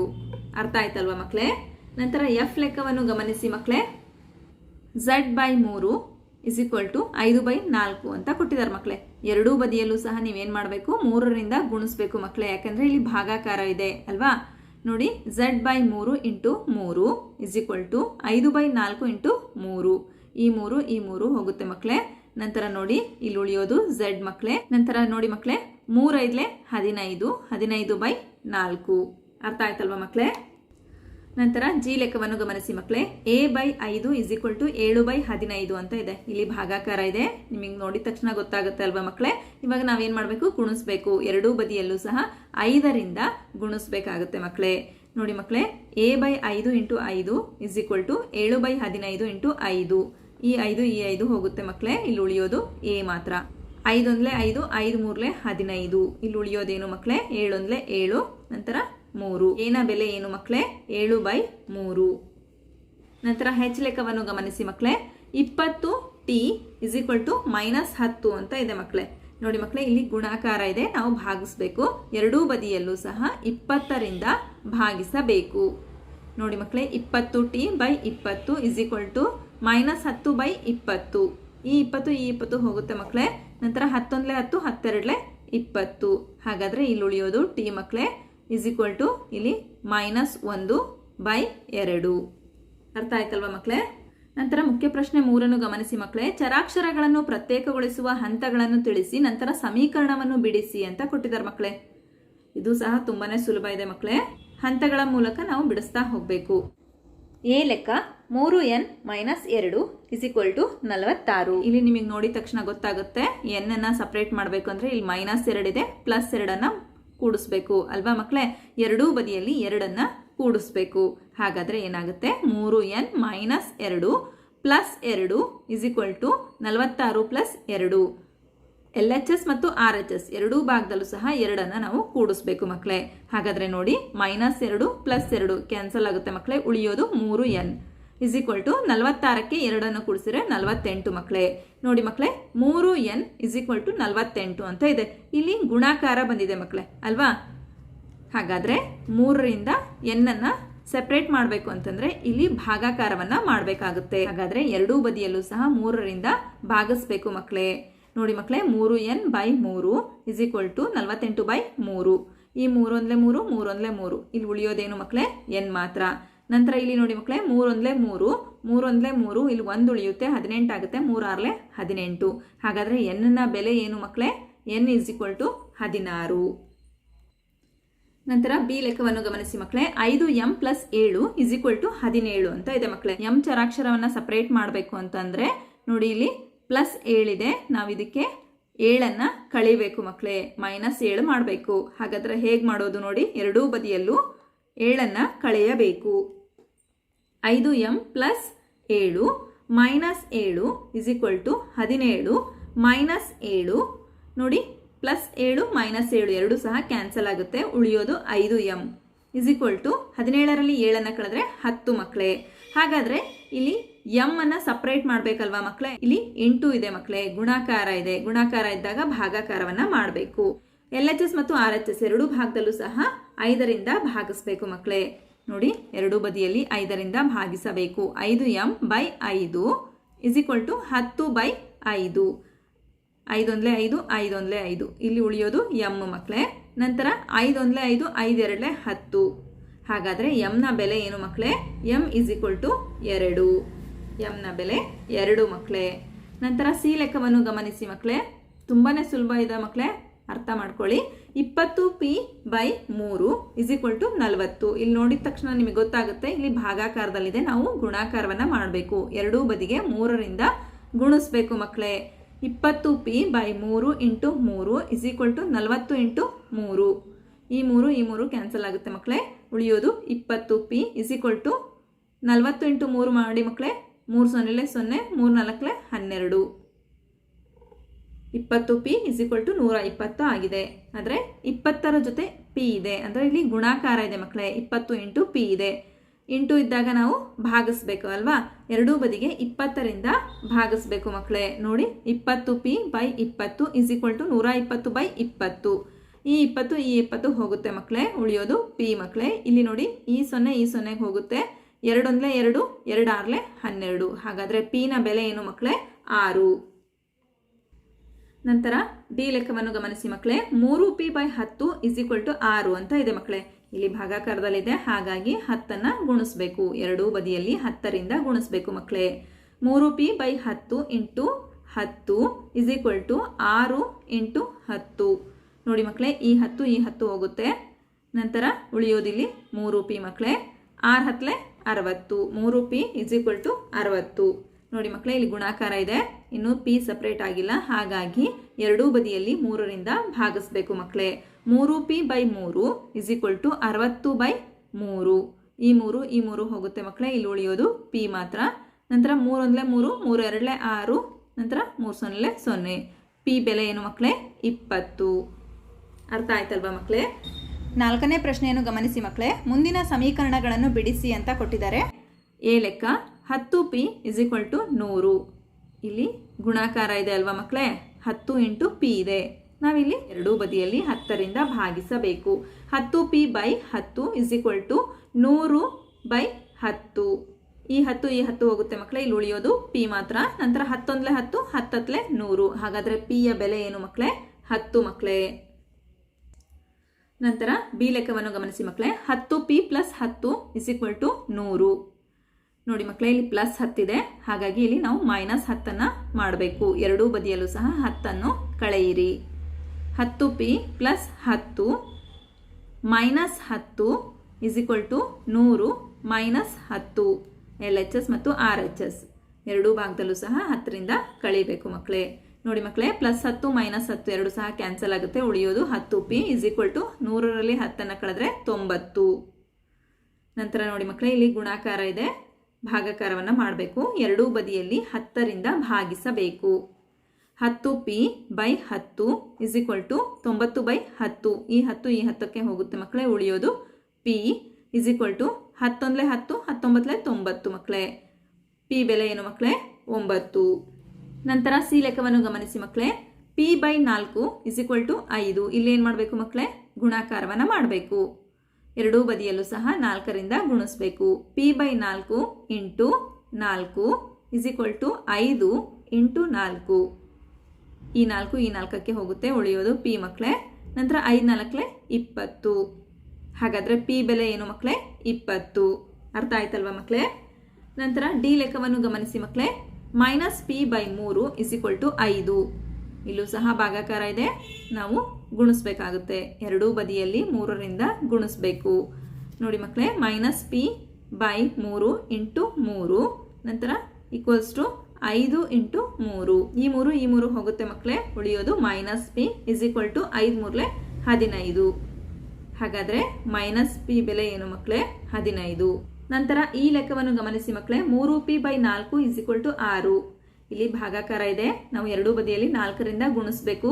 ಅರ್ಥ ಆಯ್ತಲ್ವಾ ಮಕ್ಕಳೇ ನಂತರ ಎಫ್ ಲೆಕ್ಕವನ್ನು ಗಮನಿಸಿ ಮಕ್ಕಳೇ ಝಡ್ ಬೈ ಮೂರು ಇಸ್ ಈಕ್ವಲ್ ಟು ಐದು ಬೈ ನಾಲ್ಕು ಅಂತ ಕೊಟ್ಟಿದ್ದಾರೆ ಮಕ್ಕಳೇ. ಎರಡೂ ಬದಿಯಲ್ಲೂ ಸಹ ನೀವೇನು ಮಾಡಬೇಕು? ಮೂರರಿಂದ ಗುಣಿಸ್ಬೇಕು ಮಕ್ಕಳೇ. ಯಾಕಂದರೆ ಇಲ್ಲಿ ಭಾಗಾಕಾರ ಇದೆ, ಅಲ್ವಾ? ನೋಡಿ ಝಡ್ ಬೈ ಮೂರು ಇಂಟು ಮೂರು ಇಸ್ ಈಕ್ವಲ್ ಟು ಐದು ಬೈ ನಾಲ್ಕು ಇಂಟು ಮೂರು. ಈ ಮೂರು ಈ ಮೂರು ಹೋಗುತ್ತೆ ಮಕ್ಕಳೇ. ನಂತರ ನೋಡಿ, ಇಲ್ಲಿ ಉಳಿಯೋದು ಝಡ್ ಮಕ್ಕಳೇ. ನಂತರ ನೋಡಿ ಮಕ್ಕಳೇ, ಮೂರೈದಲೆ ಹದಿನೈದು ಹದಿನೈದು ಬೈ ನಾಲ್ಕು. ಅರ್ಥ ಆಯ್ತಲ್ವಾ ಮಕ್ಕಳೇ? ನಂತರ ಜಿ ಲೆಕ್ಕವನ್ನು ಗಮನಿಸಿ ಮಕ್ಕಳೇ ಎ ಬೈ ಐದು ಇಸ್ ಈಕ್ವಲ್ ಟು ಏಳು ಬೈ ಹದಿನೈದು ಅಂತ ಇದೆ. ಇಲ್ಲಿ ಭಾಗಾಕಾರ ಇದೆ. ನಿಮಗೆ ನೋಡಿದ ತಕ್ಷಣ ಗೊತ್ತಾಗುತ್ತೆ ಅಲ್ವಾ ಮಕ್ಕಳೇ ಇವಾಗ ನಾವೇನು ಮಾಡಬೇಕು? ಗುಣಿಸ್ಬೇಕು. ಎರಡೂ ಬದಿಯಲ್ಲೂ ಸಹ ಐದರಿಂದ ಗುಣಿಸ್ಬೇಕಾಗುತ್ತೆ ಮಕ್ಕಳೇ ನೋಡಿ ಮಕ್ಕಳೇ ಎ ಬೈ ಐದು ಇಂಟು ಐದು ಇಸ್ ಈಕ್ವಲ್ ಟು ಏಳು ಬೈ ಹದಿನೈದು ಇಂಟು ಐದು. ಈ ಐದು ಈ ಐದು ಹೋಗುತ್ತೆ ಮಕ್ಕಳೇ ಇಲ್ಲಿ ಉಳಿಯೋದು ಎ ಮಾತ್ರ. ಐದೊಂದ್ಲೆ ಐದು ಐದು ಮೂರಲೆ ಹದಿನೈದು. ಇಲ್ಲಿ ಉಳಿಯೋದೇನು ಮಕ್ಕಳೇ ಏಳೊಂದ್ಲೆ ಏಳು. ನಂತರ ಮೂರು. ಏನ ಬೆಲೆ ಏನು ಮಕ್ಕಳೇ ಏಳು ಬೈ ಮೂರು. ನಂತರ ಹೆಚ್ ಲೆಕ್ಕವನ್ನು ಗಮನಿಸಿ ಮಕ್ಕಳೇ ಇಪ್ಪತ್ತು T is equal to minus ಹತ್ತು ಅಂತ ಇದೆ ಮಕ್ಕಳೇ ನೋಡಿ ಮಕ್ಕಳೇ ಇಲ್ಲಿ ಗುಣಾಕಾರ ಇದೆ, ನಾವು ಭಾಗಿಸ್ಬೇಕು. ಎರಡೂ ಬದಿಯಲ್ಲೂ ಸಹ ಇಪ್ಪತ್ತರಿಂದ ಭಾಗಿಸಬೇಕು. ನೋಡಿ ಮಕ್ಕಳೇ ಇಪ್ಪತ್ತು ಟಿ ಬೈ ಇಪ್ಪತ್ತು ಇಸ್ ಈಕ್ವಲ್ ಟು ಮೈನಸ್ ಹತ್ತು ಬೈ ಇಪ್ಪತ್ತು. ಈ ಇಪ್ಪತ್ತು ಈ ಇಪ್ಪತ್ತು ಹೋಗುತ್ತೆ ಮಕ್ಕಳೇ ನಂತರ ಹತ್ತೊಂದಲೇ ಹತ್ತು, ಹತ್ತೆರಡಲೆ ಇಪ್ಪತ್ತು. ಹಾಗಾದರೆ ಇಲ್ಲಿ ಉಳಿಯೋದು ಟಿ ಮಕ್ಕಳೇ ಇಸ್ ಈಕ್ವಲ್ ಟು ಇಲ್ಲಿ ಮೈನಸ್ ಒಂದು ಬೈ ಎರಡು. ಅರ್ಥ ಆಯ್ತಲ್ವಾ ಮಕ್ಕಳೇ ನಂತರ ಮುಖ್ಯ ಪ್ರಶ್ನೆ ಮೂರನ್ನು ಗಮನಿಸಿ ಮಕ್ಕಳೇ ಚರಾಕ್ಷರಗಳನ್ನು ಪ್ರತ್ಯೇಕಗೊಳಿಸುವ ಹಂತಗಳನ್ನು ತಿಳಿಸಿ, ನಂತರ ಸಮೀಕರಣವನ್ನು ಬಿಡಿಸಿ ಅಂತ ಕೊಟ್ಟಿದ್ದಾರೆ ಮಕ್ಕಳೇ ಇದು ಸಹ ತುಂಬಾ ಸುಲಭ ಇದೆ ಮಕ್ಕಳೇ ಹಂತಗಳ ಮೂಲಕ ನಾವು ಬಿಡಿಸ್ತಾ ಹೋಗಬೇಕು. ಎ ಲೆಕ್ಕ ಮೂರು ಎನ್ ಮೈನಸ್ ಎರಡು ಇಸ್ ಈಕ್ವಲ್ ಟು ನಲವತ್ತಾರು. ಇಲ್ಲಿ ನಿಮಗೆ ನೋಡಿದ ತಕ್ಷಣ ಗೊತ್ತಾಗುತ್ತೆ, ಎನ್ ಅನ್ನ ಸಪ್ರೇಟ್ ಮಾಡಬೇಕು ಅಂದ್ರೆ ಇಲ್ಲಿ ಮೈನಸ್ ಎರಡಿದೆ ಪ್ಲಸ್ ಎರಡನ್ನ ಕೂಡಿಸ್ಬೇಕು. ಅಲ್ವಾ ಮಕ್ಕಳೇ ಎರಡೂ ಬದಿಯಲ್ಲಿ ಎರಡನ್ನು ಕೂಡಿಸ್ಬೇಕು. ಹಾಗಾದರೆ ಏನಾಗುತ್ತೆ? ಮೂರು ಎನ್ ಮೈನಸ್ ಎರಡು ಪ್ಲಸ್ ಎರಡು ಇಸ್ ಈಕ್ವಲ್ ಟು ನಲವತ್ತಾರು ಪ್ಲಸ್ ಎರಡು. ಎಲ್ ಎಚ್ ಎಸ್ ಮತ್ತು ಆರ್ ಎಚ್ ಎಸ್ ಎರಡೂ ಭಾಗದಲ್ಲೂ ಸಹ ಎರಡನ್ನು ನಾವು ಕೂಡಿಸ್ಬೇಕು ಮಕ್ಕಳೇ ಹಾಗಾದರೆ ನೋಡಿ, ಮೈನಸ್ ಎರಡು ಪ್ಲಸ್ ಎರಡು ಕ್ಯಾನ್ಸಲ್ ಆಗುತ್ತೆ ಮಕ್ಕಳೇ ಉಳಿಯೋದು ಮೂರು ಎನ್. ಇಸ್ ಈಕ್ವಲ್ ಟು ನಲವತ್ತಾರಕ್ಕೆ ಎರಡನ್ನು ಕೂಡಿಸಿದ್ರೆ ನಲವತ್ತೆಂಟು ಮಕ್ಕಳೇ ನೋಡಿ ಮಕ್ಕಳೇ ಮೂರು ಎನ್ ಇಸ್ ಈಕ್ವಲ್ ಟು ನಲವತ್ತೆಂಟು ಅಂತ ಇದೆ. ಇಲ್ಲಿ ಗುಣಾಕಾರ ಬಂದಿದೆ ಮಕ್ಕಳೇ ಅಲ್ವಾ? ಹಾಗಾದ್ರೆ ಮೂರರಿಂದ ಎನ್ನನ್ನು ಸೆಪ್ರೇಟ್ ಮಾಡಬೇಕು ಅಂತಂದ್ರೆ ಇಲ್ಲಿ ಭಾಗಾಕಾರವನ್ನ ಮಾಡಬೇಕಾಗುತ್ತೆ. ಹಾಗಾದ್ರೆ ಎರಡೂ ಬದಿಯಲ್ಲೂ ಸಹ ಮೂರರಿಂದ ಭಾಗಿಸ್ಬೇಕು ಮಕ್ಕಳೇ ನೋಡಿ ಮಕ್ಕಳೇ ಮೂರು ಎನ್ ಬೈ ಮೂರು ಇಸ್ ಈಕ್ವಲ್ ಟು ನಲವತ್ತೆಂಟು ಬೈ ಮೂರು. ಈ ಮೂರೊಂದ್ಲೆ ಮೂರು ಮೂರೊಂದ್ಲೆ ಮೂರು. ಇಲ್ಲಿ ಉಳಿಯೋದೇನು ಮಕ್ಕಳೇ ಎನ್ ಮಾತ್ರ. ನಂತರ ಇಲ್ಲಿ ನೋಡಿ ಮಕ್ಕಳೇ, ಮೂರೊಂದ್ಲೆ ಮೂರು ಮೂರೊಂದ್ಲೆ ಮೂರು, ಇಲ್ಲಿ ಒಂದು ಉಳಿಯುತ್ತೆ ಹದಿನೆಂಟಾಗುತ್ತೆ ಮೂರಾರ್ಲೆ ಹದಿನೆಂಟು. ಹಾಗಾದರೆ ಎನ್ನ ಬೆಲೆ ಏನು ಮಕ್ಕಳೇ? ಎನ್ ಈಸ್ ಈಕ್ವಲ್ ಟು ಹದಿನಾರು. ನಂತರ ಬಿ ಲೆಕ್ಕವನ್ನು ಗಮನಿಸಿ ಮಕ್ಕಳೇ, ಐದು ಎಂ ಪ್ಲಸ್ ಏಳು ಇಸ್ ಈಕ್ವಲ್ ಟು ಹದಿನೇಳು ಅಂತ ಇದೆ ಮಕ್ಕಳೇ. ಎಂ ಚರಾಕ್ಷರವನ್ನು ಸಪ್ರೇಟ್ ಮಾಡಬೇಕು ಅಂತಂದರೆ, ನೋಡಿ ಇಲ್ಲಿ ಪ್ಲಸ್ ಏಳಿದೆ, ನಾವು ಇದಕ್ಕೆ ಏಳನ್ನು ಕಳಿಬೇಕು ಮಕ್ಕಳೇ ಮೈನಸ್ ಏಳು ಮಾಡಬೇಕು. ಹಾಗಾದರೆ ಹೇಗೆ ಮಾಡೋದು ನೋಡಿ, ಎರಡೂ ಬದಿಯಲ್ಲೂ ಏಳನ್ನ ಕಳೆಯಬೇಕು. ಐದು ಎಂ ಪ್ಲಸ್ ಏಳು ಮೈನಸ್ ಏಳು ಇಸ್ ಈಕ್ವಲ್ ಟು ಹದಿನೇಳು ಮೈನಸ್ ಏಳು. ನೋಡಿ, ಪ್ಲಸ್ ಏಳು ಮೈನಸ್ ಏಳು ಎರಡು ಸಹ ಕ್ಯಾನ್ಸಲ್ ಆಗುತ್ತೆ. ಉಳಿಯೋದು ಐದು ಎಂ. ಇಸ್ ಈಕ್ವಲ್ ಟು ಹದಿನೇಳರಲ್ಲಿ ಏಳನ್ನು ಕಳೆದ್ರೆ ಹತ್ತು ಮಕ್ಕಳೇ ಹಾಗಾದರೆ ಇಲ್ಲಿ ಎಂ ಅನ್ನು ಸಪ್ರೇಟ್ ಮಾಡಬೇಕಲ್ವಾ ಮಕ್ಕಳೇ ಇಲ್ಲಿ ಎಂಟು ಇದೆ ಮಕ್ಕಳೇ ಗುಣಾಕಾರ ಇದೆ. ಗುಣಾಕಾರ ಇದ್ದಾಗ ಭಾಗಾಕಾರವನ್ನ ಮಾಡಬೇಕು. ಎಲ್ ಎಚ್ ಎಸ್ ಮತ್ತು ಆರ್ ಎಚ್ ಎಸ್ ಎರಡೂ ಭಾಗದಲ್ಲೂ ಸಹ ಐದರಿಂದ ಭಾಗಿಸ್ಬೇಕು ಮಕ್ಕಳೇ ನೋಡಿ, ಎರಡೂ ಬದಿಯಲ್ಲಿ ಐದರಿಂದ ಭಾಗಿಸಬೇಕು. ಐದು ಎಂ ಬೈ ಐದು ಇಸ್ ಈಕ್ವಲ್ ಟು ಹತ್ತು ಬೈ ಐದು. ಐದೊಂದಲೇ ಐದು ಐದೊಂದಲೇ ಐದು. ಇಲ್ಲಿ ಉಳಿಯೋದು ಎಂ ಮಕ್ಕಳೇ ನಂತರ ಐದೊಂದಲೇ ಐದು, ಐದೆರಡಲೇ ಹತ್ತು. ಹಾಗಾದರೆ ಎಮ್ನ ಬೆಲೆ ಏನು ಮಕ್ಕಳೇ ಎಂ ಇಸ್ ಈಕ್ವಲ್ ಟು ಎರಡು. ಎಮ್ನ ಬೆಲೆ ಎರಡು ಮಕ್ಕಳೇ ನಂತರ ಸಿ ಲೆಕ್ಕವನ್ನು ಗಮನಿಸಿ ಮಕ್ಕಳೇ ತುಂಬಾ ಸುಲಭ ಇದೆ ಮಕ್ಕಳೇ ಅರ್ಥ ಮಾಡ್ಕೊಳ್ಳಿ. ಇಪ್ಪತ್ತು ಪಿ ಬೈ ಮೂರು ಇಸ್ ಈಕ್ವಲ್ ಟು ನಲವತ್ತು. ಇಲ್ಲಿ ನೋಡಿದ ತಕ್ಷಣ ನಿಮಗೆ ಗೊತ್ತಾಗುತ್ತೆ, ಇಲ್ಲಿ ಭಾಗಾಕಾರದಲ್ಲಿದೆ, ನಾವು ಗುಣಾಕಾರವನ್ನು ಮಾಡಬೇಕು. ಎರಡೂ ಬದಿಗೆ ಮೂರರಿಂದ ಗುಣಿಸ್ಬೇಕು ಮಕ್ಕಳೇ. ಇಪ್ಪತ್ತು ಪಿ ಬೈ ಮೂರು ಇಂಟು ಮೂರು ಇಸ್ ಈಕ್ವಲ್ ಟು ನಲವತ್ತು ಇಂಟು ಮೂರು. ಈ ಮೂರು ಈ ಮೂರು ಕ್ಯಾನ್ಸಲ್ ಆಗುತ್ತೆ ಮಕ್ಕಳೇ. ಉಳಿಯೋದು ಇಪ್ಪತ್ತು ಪಿ ಇಸ್ ಈಕ್ವಲ್ ಟು ನಲವತ್ತು ಇಂಟು ಮೂರು ಮಾಡಿ ಮಕ್ಕಳೇ. ಮೂರು ಸೊನ್ನೆಲೆ ಸೊನ್ನೆ, ಮೂರು ನಾಲ್ಕಲೆ ಹನ್ನೆರಡು. ಇಪ್ಪತ್ತು ಪಿ ಇಸ್ ಈಕ್ವಲ್ ಟು ನೂರ ಇಪ್ಪತ್ತು ಆಗಿದೆ. ಆದರೆ ಇಪ್ಪತ್ತರ ಜೊತೆ ಪಿ ಇದೆ. ಅಂದರೆ ಇಲ್ಲಿ ಗುಣಾಕಾರ ಇದೆ ಮಕ್ಕಳೇ, ಇಪ್ಪತ್ತು ಇಂಟು ಪಿ ಇದೆ. ಇಂಟು ಇದ್ದಾಗ ನಾವು ಭಾಗಿಸ್ಬೇಕು ಅಲ್ವಾ? ಎರಡೂ ಬದಿಗೆ ಇಪ್ಪತ್ತರಿಂದ ಭಾಗಿಸ್ಬೇಕು ಮಕ್ಕಳೇ. ನೋಡಿ, ಇಪ್ಪತ್ತು ಪಿ ಬೈ ಇಪ್ಪತ್ತು ಇಸ್ ಈಕ್ವಲ್ ಟು ನೂರ ಇಪ್ಪತ್ತು ಬೈ ಇಪ್ಪತ್ತು. ಈ ಇಪ್ಪತ್ತು ಈ ಇಪ್ಪತ್ತು ಹೋಗುತ್ತೆ ಮಕ್ಕಳೇ, ಉಳಿಯೋದು ಪಿ ಮಕ್ಕಳೇ. ಇಲ್ಲಿ ನೋಡಿ, ಈ ಸೊನ್ನೆ, ಈ ಸೊನ್ನೆಗೆ ಹೋಗುತ್ತೆ. ಎರಡೊಂದಲೇ ಎರಡು ಎರಡು ಆರ್ಲೆ ಹನ್ನೆರಡು. ಹಾಗಾದರೆ ಪಿನ ಬೆಲೆ ಏನು ಮಕ್ಕಳೇ? ಆರು. ನಂತರ ಡಿ ಲೆಕ್ಕವನ್ನು ಗಮನಿಸಿ ಮಕ್ಕಳೇ. ಮೂರು ಪಿ ಬೈ ಹತ್ತು ಇಸ್ ಈಕ್ವಲ್ ಟು ಆರು ಅಂತ ಇದೆ ಮಕ್ಕಳೇ. ಇಲ್ಲಿ ಭಾಗಾಕಾರದಲ್ಲಿದೆ. ಹಾಗಾಗಿ ಹತ್ತನ್ನು ಗುಣಿಸ್ಬೇಕು. ಎರಡೂ ಬದಿಯಲ್ಲಿ ಹತ್ತರಿಂದ ಗುಣಿಸ್ಬೇಕು ಮಕ್ಕಳೇ. ಮೂರು ಪಿ ಬೈ ಹತ್ತು ಇಂಟು ಹತ್ತು ಇಸ್ ಈಕ್ವಲ್ ಟು ಆರು ಇಂಟು ಹತ್ತು. ನೋಡಿ ಮಕ್ಕಳೇ, ಈ ಹತ್ತು ಈ ಹತ್ತು ಹೋಗುತ್ತೆ. ನಂತರ ಉಳಿಯೋದಿಲ್ಲಿ ಮೂರು ಪಿ ಮಕ್ಕಳೇ. ಆರು ಹತ್ತಲೆ ಅರವತ್ತು. ಮೂರು ಪಿ ಇಸ್ ಈಕ್ವಲ್ ಟು ಅರವತ್ತು. ನೋಡಿ, ಮಕ್ಕಳೇ, ಇಲ್ಲಿ ಗುಣಾಕಾರ ಇದೆ. ಇನ್ನು ಪಿ ಸಪ್ರೇಟ್ ಆಗಿಲ್ಲ. ಹಾಗಾಗಿ ಎರಡೂ ಬದಿಯಲ್ಲಿ ಮೂರರಿಂದ ಭಾಗಿಸ್ಬೇಕು ಮಕ್ಕಳೇ. ಮೂರು ಪಿ ಬೈ ಮೂರು ಇಸ್ ಈಕ್ವಲ್ ಟು ಅರವತ್ತು ಬೈ ಮೂರು. ಈ ಮೂರು ಈ ಮೂರು ಹೋಗುತ್ತೆ ಮಕ್ಕಳೇ, ಇಲ್ಲಿ ಉಳಿಯೋದು ಪಿ ಮಾತ್ರ. ನಂತರ ಮೂರೊಂದಲೇ ಮೂರು ಮೂರು ಎರಡಲೇ ಆರು, ನಂತರ ಮೂರು ಸೊನ್ನೆ ಸೊನ್ನೆ. ಪಿ ಬೆಲೆ ಏನು ಮಕ್ಕಳೇ? ಇಪ್ಪತ್ತು. ಅರ್ಥ ಆಯ್ತಲ್ವಾ ಮಕ್ಕಳೇ? ನಾಲ್ಕನೇ ಪ್ರಶ್ನೆಯನ್ನು ಗಮನಿಸಿ ಮಕ್ಕಳೇ. ಮುಂದಿನ ಸಮೀಕರಣಗಳನ್ನು ಬಿಡಿಸಿ ಅಂತ ಕೊಟ್ಟಿದ್ದಾರೆ. ಎ ಲೆಕ್ಕ ಹತ್ತು ಪಿ ಇಸ್ ಈಕ್ವಲ್ ಟು ನೂರು. ಇಲ್ಲಿ ಗುಣಾಕಾರ ಇದೆ ಅಲ್ವಾ ಮಕ್ಕಳೇ ಹತ್ತು ಇಂಟು ಪಿ ಇದೆ. ನಾವಿಲ್ಲಿ ಎರಡೂ ಬದಿಯಲ್ಲಿ ಹತ್ತರಿಂದ ಭಾಗಿಸಬೇಕು. ಹತ್ತು ಪಿ ಬೈ ಹತ್ತು ಇಸ್ ಈಕ್ವಲ್ ಟು ನೂರು ಬೈ ಹತ್ತು. ಈ ಹತ್ತು ಈ ಹತ್ತು ಹೋಗುತ್ತೆ ಮಕ್ಕಳೇ ಇಲ್ಲಿ ಉಳಿಯೋದು ಪಿ ಮಾತ್ರ. ನಂತರ ಹತ್ತೊಂದಲೆ ಹತ್ತು ಹತ್ತತ್ಲೆ ನೂರು. ಹಾಗಾದರೆ ಪಿಯ ಬೆಲೆ ಏನು ಮಕ್ಕಳೇ ಹತ್ತು ಮಕ್ಕಳೇ ನಂತರ ಬಿ ಲೆಕ್ಕವನ್ನು ಗಮನಿಸಿ ಮಕ್ಕಳೇ ಹತ್ತು ಪಿ ಪ್ಲಸ್ ಹತ್ತು ಇಸ್ ಈಕ್ವಲ್ ಟು ನೂರು. ನೋಡಿ ಮಕ್ಕಳೇ ಇಲ್ಲಿ ಪ್ಲಸ್ ಹತ್ತಿದೆ ಹಾಗಾಗಿ ಇಲ್ಲಿ ನಾವು ಮೈನಸ್ ಹತ್ತನ್ನು ಮಾಡಬೇಕು. ಎರಡೂ ಬದಿಯಲ್ಲೂ ಸಹ ಹತ್ತನ್ನು ಕಳೆಯಿರಿ. ಹತ್ತು ಪಿ ಪ್ಲಸ್ ಹತ್ತು ಮೈನಸ್ ಹತ್ತು ಇಸ್ ಈಕ್ವಲ್ ಟು ನೂರು ಮೈನಸ್ ಹತ್ತು ಎಲ್ ಎಚ್ ಎಸ್ ಮತ್ತು ಆರ್ ಎಚ್ ಎಸ್ ಎರಡೂ ಭಾಗದಲ್ಲೂ ಸಹ ಹತ್ತರಿಂದ ಕಳೀಬೇಕು ಮಕ್ಕಳೇ ನೋಡಿ ಮಕ್ಕಳೇ ಪ್ಲಸ್ ಹತ್ತು ಮೈನಸ್ ಹತ್ತು ಎರಡು ಸಹ ಕ್ಯಾನ್ಸಲ್ ಆಗುತ್ತೆ. ಉಳಿಯೋದು ಹತ್ತು ಪಿ ಇಸ್ ಈಕ್ವಲ್ ಟು ನೂರರಲ್ಲಿ ಹತ್ತನ್ನು ಕಳೆದ್ರೆ ತೊಂಬತ್ತು. ನಂತರ ನೋಡಿ ಮಕ್ಕಳೇ ಇಲ್ಲಿ ಗುಣಾಕಾರ ಇದೆ. ಭಾಗಾಕಾರವನ್ನು ಮಾಡಬೇಕು. ಎರಡೂ ಬದಿಯಲ್ಲಿ ಹತ್ತರಿಂದ ಭಾಗಿಸಬೇಕು. ಹತ್ತು ಪಿ ಬೈ ಹತ್ತು ಇಸ್ ಈಕ್ವಲ್ ಟು ತೊಂಬತ್ತು ಬೈ ಹತ್ತು. ಈ ಹತ್ತು ಈ ಹತ್ತಕ್ಕೆ ಹೋಗುತ್ತೆ ಮಕ್ಕಳೇ, ಉಳಿಯೋದು ಪಿ ಇಸ್ ಈಕ್ವಲ್ ಟು ಹತ್ತೊಂದಲೇ ಹತ್ತು ಹತ್ತೊಂಬತ್ತಲೇ ತೊಂಬತ್ತು ಮಕ್ಕಳೇ. ಪಿ ಬೆಲೆ ಏನು ಮಕ್ಕಳೇ? ಒಂಬತ್ತು. ನಂತರ ಸಿ ಲೆಕ್ಕವನ್ನು ಗಮನಿಸಿ ಮಕ್ಕಳೇ. ಪಿ ಬೈ ನಾಲ್ಕು ಇಸ್ ಈಕ್ವಲ್ ಟು ಐದು. ಇಲ್ಲಿ ಏನು ಮಾಡಬೇಕು ಮಕ್ಕಳೇ? ಗುಣಾಕಾರವನ್ನು ಮಾಡಬೇಕು. ಎರಡೂ ಬದಿಯಲ್ಲೂ ಸಹ ನಾಲ್ಕರಿಂದ ಗುಣಿಸ್ಬೇಕು. ಪಿ ಬೈ ನಾಲ್ಕು ಇಂಟು ನಾಲ್ಕು ಇಸ್ ಈಕ್ವಲ್ ಟು ಐದು ಇಂಟು ನಾಲ್ಕು. ಈ ನಾಲ್ಕು ಈ ನಾಲ್ಕಕ್ಕೆ ಹೋಗುತ್ತೆ, ಉಳಿಯೋದು ಪಿ ಮಕ್ಕಳೇ ನಂತರ ಐದು ನಾಲ್ಕಲೆ ಇಪ್ಪತ್ತು. ಹಾಗಾದರೆ ಪಿ ಬೆಲೆ ಏನು ಮಕ್ಕಳೇ ಇಪ್ಪತ್ತು. ಅರ್ಥ ಆಯ್ತಲ್ವಾ ಮಕ್ಕಳೇ ನಂತರ ಡಿ ಲೆಕ್ಕವನ್ನು ಗಮನಿಸಿ ಮಕ್ಕಳೇ ಮೈನಸ್ ಪಿ ಬೈ ಮೂರು ಇಸ್ ಈಕ್ವಲ್ ಟು ಐದು. ಇಲ್ಲೂ ಸಹ ಭಾಗಾಕಾರ ಇದೆ. ನಾವು ಗುಣಿಸ್ಬೇಕಾಗುತ್ತೆ. ಎರಡೂ ಬದಿಯಲ್ಲಿ ಮೂರರಿಂದ ಗುಣಿಸ್ಬೇಕು. ನೋಡಿ ಮಕ್ಕಳೇ ಮೈನಸ್ ಪಿ ಬೈ ಮೂರು ಇಂಟು ಮೂರು, ನಂತರ ಈಕ್ವಲ್ಸ್ ಟು ಐದು ಇಂಟು ಮೂರು. ಈ ಮೂರು ಈ ಮೂರು ಹೋಗುತ್ತೆ ಮಕ್ಕಳೇ, ಉಳಿಯೋದು minus P is equal to ಐದು ಮೂರಲೆ ಹದಿನೈದು. ಹಾಗಾದರೆ ಮೈನಸ್ ಪಿ ಬೆಲೆ ಏನು ಮಕ್ಕಳೇ, ಹದಿನೈದು. ನಂತರ ಈ ಲೆಕ್ಕವನ್ನು ಗಮನಿಸಿ ಮಕ್ಕಳೇ, ಮೂರು ಪಿ ಬೈ ನಾಲ್ಕು ಇಸ್ ಈಕ್ವಲ್ ಟು ಆರು. ಇಲ್ಲಿ ಭಾಗಾಕಾರ ಇದೆ. ನಾವು ಎರಡೂ ಬದಿಯಲ್ಲಿ ನಾಲ್ಕರಿಂದ ಗುಣಿಸ್ಬೇಕು.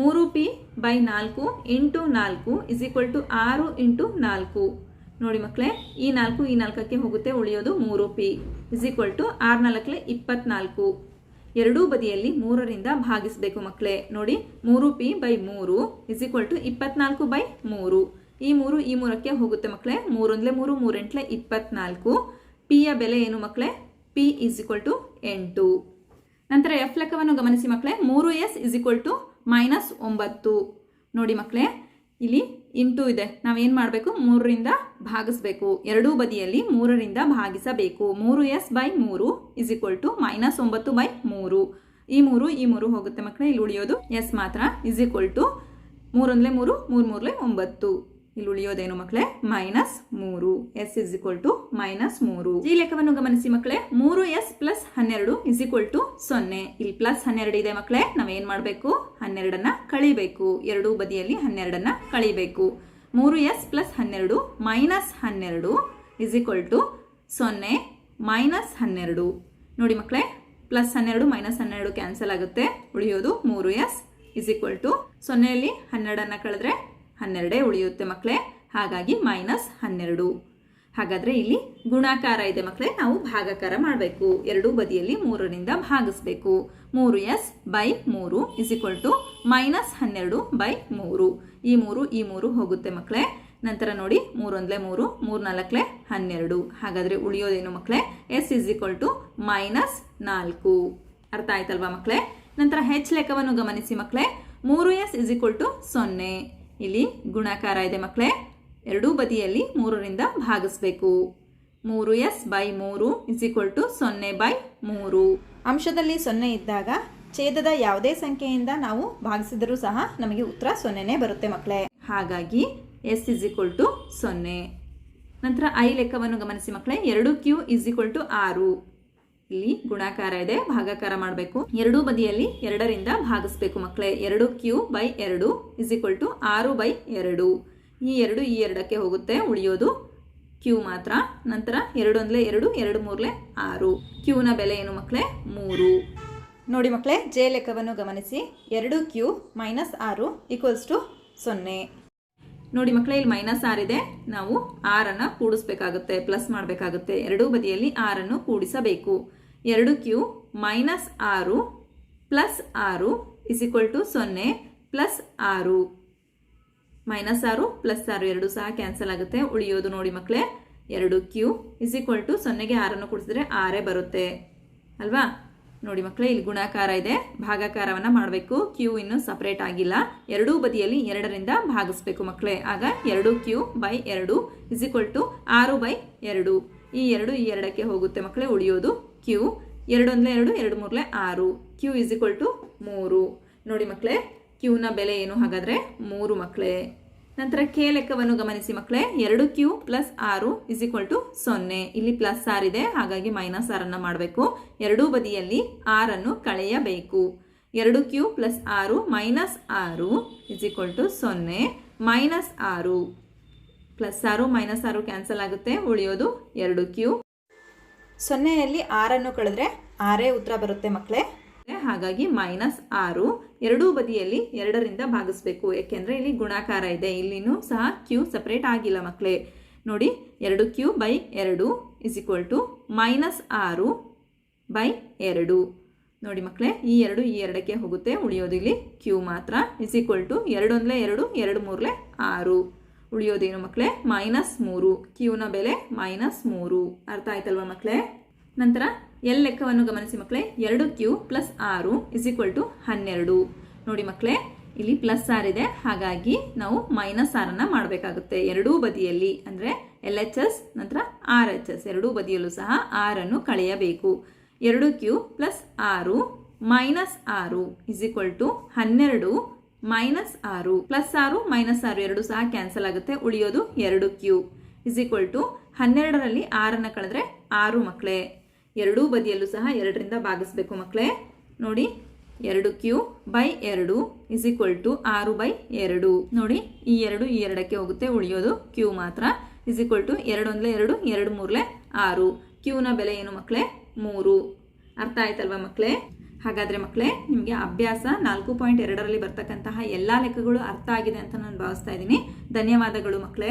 ಮೂರು ಪಿ ಬೈ ನಾಲ್ಕು ಇಂಟು ನಾಲ್ಕು ಇಸ್ ಈಕ್ವಲ್ ಟು ಆರು ಇಂಟು ನಾಲ್ಕು. ನೋಡಿ ಮಕ್ಕಳೇ, ಈ ನಾಲ್ಕು ಈ ನಾಲ್ಕಕ್ಕೆ ಹೋಗುತ್ತೆ, ಉಳಿಯೋದು ಮೂರು ಪಿ. ಇಸ್ ಈಕ್ವಲ್ ಟು ಆರು ನಾಲ್ಕಲೆ ಇಪ್ಪತ್ನಾಲ್ಕು. ಎರಡೂ ಬದಿಯಲ್ಲಿ ಮೂರರಿಂದ ಭಾಗಿಸಬೇಕು ಮಕ್ಕಳೇ. ನೋಡಿ, ಮೂರು ಪಿ ಬೈ ಮೂರು ಇಸ್ ಈಕ್ವಲ್ ಟು ಇಪ್ಪತ್ನಾಲ್ಕು ಬೈ ಮೂರು. ಈ ಮೂರು ಈ ಮೂರಕ್ಕೆ ಹೋಗುತ್ತೆ ಮಕ್ಕಳೇ, ಮೂರೊಂದ್ಲೆ ಮೂರು, ಮೂರೆಂಟ್ಲೆ ಇಪ್ಪತ್ನಾಲ್ಕು. ಪಿಯ ಬೆಲೆ ಏನು ಮಕ್ಕಳೇ? ಪಿ ಇಸ್ ಈಕ್ವಲ್ ಟು ಎಂಟು. ನಂತರ ಎಫ್ ಲೆಕ್ಕವನ್ನು ಗಮನಿಸಿ ಮಕ್ಕಳೇ. ಮೂರು S is equal to minus ಒಂಬತ್ತು. ನೋಡಿ ಮಕ್ಕಳೇ, ಇಲ್ಲಿ ಇಂಟು ಇದೆ. ನಾವೇನು ಮಾಡಬೇಕು? ಮೂರರಿಂದ ಭಾಗಿಸ್ಬೇಕು. ಎರಡೂ ಬದಿಯಲ್ಲಿ ಮೂರರಿಂದ ಭಾಗಿಸಬೇಕು. ಮೂರು ಎಸ್ ಬೈ ಮೂರು ಇಸ್ ಈಕ್ವಲ್ ಟು ಮೈನಸ್ ಒಂಬತ್ತು ಬೈ ಮೂರು. ಈ ಮೂರು ಈ ಮೂರು ಹೋಗುತ್ತೆ ಮಕ್ಕಳೇ. ಇಲ್ಲಿ ಉಳಿಯೋದು ಎಸ್ ಮಾತ್ರ ಇಸ್ ಈಕ್ವಲ್ ಟು ಮೂರೊಂದ್ಲೆ ಮೂರು ಮೂರು ಮೂರ್ಲೆ ಒಂಬತ್ತು. ಇಲ್ಲಿ ಉಳಿಯೋದೇನು ಮಕ್ಕಳೇ ಮೈನಸ್ ಮೂರು. S is equal to minus ಮೂರು. ಈ ಲೆಕ್ಕವನ್ನು ಗಮನಿಸಿ ಮಕ್ಕಳೇ ಮೂರು ಎಸ್ ಪ್ಲಸ್ ಹನ್ನೆರಡು ಇಸ್ ಇಕ್ವಲ್ ಟು ಸೊನ್ನೆ. ಇಲ್ಲಿ ಪ್ಲಸ್ ಹನ್ನೆರಡು ಇದೆ ಮಕ್ಕಳೇ ನಾವೇನ್ ಮಾಡಬೇಕು? ಹನ್ನೆರಡನ್ನ ಕಳಿಬೇಕು. ಎರಡೂ ಬದಿಯಲ್ಲಿ ಹನ್ನೆರಡನ್ನ ಕಳಿಬೇಕು. ಮೂರು ಎಸ್ ಪ್ಲಸ್ ಹನ್ನೆರಡು ಮೈನಸ್ ಹನ್ನೆರಡು ಇಸ್ ಇಕ್ವಲ್ ಟು ಸೊನ್ನೆ ಮೈನಸ್ ಹನ್ನೆರಡು. ನೋಡಿ ಮಕ್ಕಳೇ ಪ್ಲಸ್ ಹನ್ನೆರಡು ಮೈನಸ್ ಹನ್ನೆರಡು ಕ್ಯಾನ್ಸಲ್ ಆಗುತ್ತೆ. ಉಳಿಯೋದು ಮೂರು ಎಸ್ ಇಸ್ ಈಕ್ವಲ್ ಟು ಸೊನ್ನೆಯಲ್ಲಿ ಹನ್ನೆರಡನ್ನ ಕಳೆದ್ರೆ ಹನ್ನೆರಡೇ ಉಳಿಯುತ್ತೆ ಮಕ್ಕಳೇ ಹಾಗಾಗಿ ಮೈನಸ್ ಹನ್ನೆರಡು. ಹಾಗಾದರೆ ಇಲ್ಲಿ ಗುಣಾಕಾರ ಇದೆ ಮಕ್ಕಳೇ ನಾವು ಭಾಗಾಕಾರ ಮಾಡಬೇಕು. ಎರಡೂ ಬದಿಯಲ್ಲಿ ಮೂರರಿಂದ ಭಾಗಿಸ್ಬೇಕು. ಮೂರು ಎಸ್ ಬೈ ಮೂರು ಇಸ್ ಈಕ್ವಲ್ ಟು ಮೈನಸ್ ಹನ್ನೆರಡು ಬೈ ಮೂರು. ಈ ಮೂರು ಈ ಮೂರು ಹೋಗುತ್ತೆ ಮಕ್ಕಳೇ ನಂತರ ನೋಡಿ ಮೂರೊಂದಲೇ ಮೂರು ಮೂರು ನಾಲ್ಕಲೆ ಹನ್ನೆರಡು. ಹಾಗಾದರೆ ಉಳಿಯೋದೇನು ಮಕ್ಕಳೇ S is equal to minus ನಾಲ್ಕು. ಅರ್ಥ ಆಯ್ತಲ್ವಾ ಮಕ್ಕಳೇ ನಂತರ ಹೆಚ್ ಲೆಕ್ಕವನ್ನು ಗಮನಿಸಿ ಮಕ್ಕಳೇ ಮೂರು ಎಸ್ ಇಸ್ ಈಕ್ವಲ್ ಟು ಸೊನ್ನೆ. ಇಲ್ಲಿ ಗುಣಾಕಾರ ಇದೆ ಮಕ್ಕಳೇ. ಎರಡೂ ಬದಿಯಲ್ಲಿ ಮೂರರಿಂದ ಭಾಗಿಸ್ಬೇಕು. ಮೂರು ಎಸ್ ಬೈ ಮೂರು ಇಸ್ ಈಕ್ವಲ್ ಟು ಸೊನ್ನೆ ಬೈ ಮೂರು. ಅಂಶದಲ್ಲಿ ಸೊನ್ನೆ ಇದ್ದಾಗ ಛೇದದ ಯಾವುದೇ ಸಂಖ್ಯೆಯಿಂದ ನಾವು ಭಾಗಿಸಿದರೂ ಸಹ ನಮಗೆ ಉತ್ತರ ಸೊನ್ನೆನೇ ಬರುತ್ತೆ ಮಕ್ಕಳೇ. ಹಾಗಾಗಿ ಎಸ್ ಇಸ್ ಈಕ್ವಲ್ ಟು ಸೊನ್ನೆ. ನಂತರ ಐ ಲೆಕ್ಕವನ್ನು ಗಮನಿಸಿ ಮಕ್ಕಳೇ. ಎರಡು ಕ್ಯೂ ಇಸ್ ಈಕ್ವಲ್ ಟು ಆರು. ಇಲ್ಲಿ ಗುಣಾಕಾರ ಇದೆ, ಭಾಗಾಕಾರ ಮಾಡಬೇಕು. ಎರಡೂ ಬದಿಯಲ್ಲಿ ಎರಡರಿಂದ ಭಾಗಿಸ್ಬೇಕು ಮಕ್ಕಳೇ ಎರಡು ಕ್ಯೂ ಬೈ ಎರಡು ಇಸ್ ಈಕ್ವಲ್ ಟು ಆರು ಬೈ ಎರಡು. ಈ ಎರಡು ಈ ಎರಡಕ್ಕೆ ಹೋಗುತ್ತೆ, ಉಳಿಯೋದು ಕ್ಯೂ ಮಾತ್ರ. ನಂತರ ಎರಡೊಂದಲೇ ಎರಡು ಎರಡು ಮೂರ್ಲೆ ಆರು. ಕ್ಯೂನ ಬೆಲೆ ಏನು ಮಕ್ಕಳೇ ಮೂರು. ನೋಡಿ ಮಕ್ಕಳೇ ಜೆ ಲೆಕ್ಕವನ್ನು ಗಮನಿಸಿ. ಎರಡು ಕ್ಯೂ ಮೈನಸ್ ಆರು ಈಕ್ವಲ್ಸ್ ಟು ಸೊನ್ನೆ. ನೋಡಿ ಮಕ್ಕಳೇ, ಇಲ್ಲಿ ಮೈನಸ್ ಆರ್ ಇದೆ. ನಾವು ಆರನ್ನು ಕೂಡಿಸ್ಬೇಕಾಗುತ್ತೆ ಪ್ಲಸ್ ಮಾಡಬೇಕಾಗುತ್ತೆ. ಎರಡೂ ಬದಿಯಲ್ಲಿ ಆರನ್ನು ಕೂಡಿಸಬೇಕು. ಎರಡು ಕ್ಯೂ ಮೈನಸ್ ಆರು ಪ್ಲಸ್ ಆರು ಇಸ್ ಈಕ್ವಲ್ ಟು ಸೊನ್ನೆ ಪ್ಲಸ್ ಆರು ಮೈನಸ್ ಆರು ಪ್ಲಸ್ ಆರು ಎರಡು ಸಹ ಕ್ಯಾನ್ಸಲ್ ಆಗುತ್ತೆ. ಉಳಿಯೋದು ನೋಡಿ ಮಕ್ಕಳೇ. ಎರಡು ಕ್ಯೂ ಇಸ್ ಈಕ್ವಲ್ ಟು ಸೊನ್ನೆಗೆ ಆರನ್ನು ಕೂಡಿಸಿದ್ರೆ ಆರೇ ಬರುತ್ತೆ. ಅಲ್ವಾ? ನೋಡಿ ಮಕ್ಕಳೇ ಇಲ್ಲಿ ಗುಣಾಕಾರ ಇದೆ, ಭಾಗಾಕಾರವನ್ನು ಮಾಡಬೇಕು. ಕ್ಯೂ ಇನ್ನು ಸಪ್ರೇಟ್ ಆಗಿಲ್ಲ. ಎರಡೂ ಬದಿಯಲ್ಲಿ ಎರಡರಿಂದ ಭಾಗಿಸ್ಬೇಕು ಮಕ್ಕಳೇ ಆಗ ಎರಡು ಕ್ಯೂ ಬೈ ಎರಡು ಇಸ್ ಈಕ್ವಲ್ ಟು ಆರು ಬೈ ಎರಡು. ಈ ಎರಡು ಈ ಎರಡಕ್ಕೆ ಹೋಗುತ್ತೆ ಮಕ್ಕಳೇ ಉಳಿಯೋದು ಕ್ಯೂ ಎರಡೊಂದ್ಲೆ ಎರಡು ಎರಡು ಮೂರ್ಲೆ ಆರು. ಕ್ಯೂ ಇಸ್ ಈಕ್ವಲ್ ಟು ಮೂರು. ನೋಡಿ ಮಕ್ಕಳೇ ಕ್ಯೂನ ಬೆಲೆ ಏನು? ಹಾಗಾದ್ರೆ ಮೂರು ಮಕ್ಕಳೇ ನಂತರ ಕೆ ಲೆಕ್ಕವನ್ನು ಗಮನಿಸಿ ಮಕ್ಕಳೇ. ಎರಡು ಕ್ಯೂ ಪ್ಲಸ್ ಆರು ಇಸ್ ಈಕ್ವಲ್ ಟು ಸೊನ್ನೆ. ಇಲ್ಲಿ ಪ್ಲಸ್ ಆರ್ ಇದೆ, ಹಾಗಾಗಿ ಮೈನಸ್ ಆರನ್ನು ಮಾಡಬೇಕು. ಎರಡೂ ಬದಿಯಲ್ಲಿ ಆರನ್ನು ಕಳೆಯಬೇಕು. ಎರಡು ಕ್ಯೂ ಪ್ಲಸ್ ಆರು ಮೈನಸ್ ಆರು ಇಸ್ ಈಕ್ವಲ್ ಟು ಸೊನ್ನೆ ಮೈನಸ್ ಆರು. ಪ್ಲಸ್ ಆರು ಮೈನಸ್ ಆರು ಕ್ಯಾನ್ಸಲ್ ಆಗುತ್ತೆ, ಉಳಿಯೋದು ಎರಡು ಕ್ಯೂ. ಸೊನ್ನೆಯಲ್ಲಿ ಆರನ್ನು ಕಳೆದ್ರೆ ಆರೇ ಉತ್ತರ ಬರುತ್ತೆ ಮಕ್ಕಳೇ. ಹಾಗಾಗಿ ಮೈನಸ್ ಆರು ಎರಡೂ ಬದಿಯಲ್ಲಿ ಎರಡರಿಂದ ಭಾಗಿಸ್ಬೇಕು. ಯಾಕೆಂದ್ರೆ ಇಲ್ಲಿ ಗುಣಾಕಾರ ಇದೆ. ಇಲ್ಲಿನೂ ಸಹ ಕ್ಯೂ ಸಪರೇಟ್ ಆಗಿಲ್ಲ ಮಕ್ಕಳೇ ನೋಡಿ, ಎರಡು ಕ್ಯೂ ಬೈ ಎರಡು ಇಸ್ ಈಕ್ವಲ್ ಟು ಮೈನಸ್ ಆರು ಬೈ ಎರಡು. ನೋಡಿ ಮಕ್ಕಳೇ ಈ ಎರಡು ಈ ಎರಡಕ್ಕೆ ಹೋಗುತ್ತೆ. ಉಳಿಯೋದು ಇಲ್ಲಿ ಕ್ಯೂ ಮಾತ್ರ ಇಸ್ ಈಕ್ವಲ್ ಟು ಎರಡೊಂದಲೇ ಎರಡು ಎರಡು ಮೂರ್ಲೆ ಆರು. ಉಳಿಯೋದೇನು ಮಕ್ಕಳೇ ಮೈನಸ್ ಮೂರು. ಕ್ಯೂನ ಬೆಲೆ ಮೈನಸ್ ಮೂರು. ಅರ್ಥ ಆಯ್ತಲ್ವಾ ಮಕ್ಕಳೇ ನಂತರ ಎಲ್ ಲೆಕ್ಕವನ್ನು ಗಮನಿಸಿ ಮಕ್ಕಳೇ? ಎರಡು ಕ್ಯೂ ಪ್ಲಸ್ ಆರು ಇಸ್ ಈಕ್ವಲ್ ಟು ಹನ್ನೆರಡು. ನೋಡಿ ಮಕ್ಕಳೇ, ಇಲ್ಲಿ ಪ್ಲಸ್ ಆರ್ ಇದೆ, ಹಾಗಾಗಿ ನಾವು ಮೈನಸ್ ಆರನ್ನು ಮಾಡಬೇಕಾಗುತ್ತೆ. ಎರಡೂ ಬದಿಯಲ್ಲಿ, ಅಂದರೆ ಎಲ್ ಎಚ್ ಎಸ್ ನಂತರ ಆರ್ ಎಚ್ ಎಸ್ ಎರಡೂ ಬದಿಯಲ್ಲೂ ಸಹ ಆರನ್ನು ಕಳೆಯಬೇಕು. ಎರಡು ಕ್ಯೂ ಪ್ಲಸ್ ಆರು ಮೈನಸ್ ಆರು ಇಸ್ ಈಕ್ವಲ್ ಟು ಹನ್ನೆರಡು ಮೈನಸ್ ಆರು. ಪ್ಲಸ್ ಆರು ಮೈನಸ್ ಆರು ಎರಡು ಸಹ ಕ್ಯಾನ್ಸಲ್ ಆಗುತ್ತೆ. ಉಳಿಯೋದು ಎರಡು ಕ್ಯೂ. ಇಸ್ ಈಕ್ವಲ್ ಟು ಹನ್ನೆರಡರಲ್ಲಿ ಆರನ್ನು ಕಳೆದ್ರೆ ಆರು ಮಕ್ಕಳೇ. ಎರಡೂ ಬದಿಯಲ್ಲೂ ಸಹ ಎರಡರಿಂದ ಭಾಗಿಸ್ಬೇಕು ಮಕ್ಕಳೇ. ನೋಡಿ, ಎರಡು ಕ್ಯೂ ಬೈ ಎರಡು ಇಸ್ ಈಕ್ವಲ್ ಟು ಆರು ಬೈ ಎರಡು. ನೋಡಿ, ಈ ಎರಡು ಈ ಎರಡಕ್ಕೆ ಹೋಗುತ್ತೆ, ಉಳಿಯೋದು ಕ್ಯೂ ಮಾತ್ರ. ಇಸ್ ಈಕ್ವಲ್ ಟು ಎರಡೊಂದಲೇ ಎರಡು ಎರಡು ಮೂರ್ಲೆ ಆರು. ಕ್ಯೂನ ಬೆಲೆ ಏನು ಮಕ್ಕಳೇ? ಮೂರು. ಅರ್ಥ ಆಯ್ತಲ್ವಾ ಮಕ್ಕಳೇ? ಹಾಗಾದ್ರೆ ಮಕ್ಕಳೇ, ನಿಮಗೆ ಅಭ್ಯಾಸ ನಾಲ್ಕು ಪಾಯಿಂಟ್ ಎರಡರಲ್ಲಿ ಬರ್ತಕ್ಕಂತಹ ಎಲ್ಲ ಲೆಕ್ಕಗಳು ಅರ್ಥ ಆಗಿದೆ ಅಂತ ನಾನು ಭಾವಿಸ್ತಾ ಇದ್ದೀನಿ. ಧನ್ಯವಾದಗಳು ಮಕ್ಕಳೇ.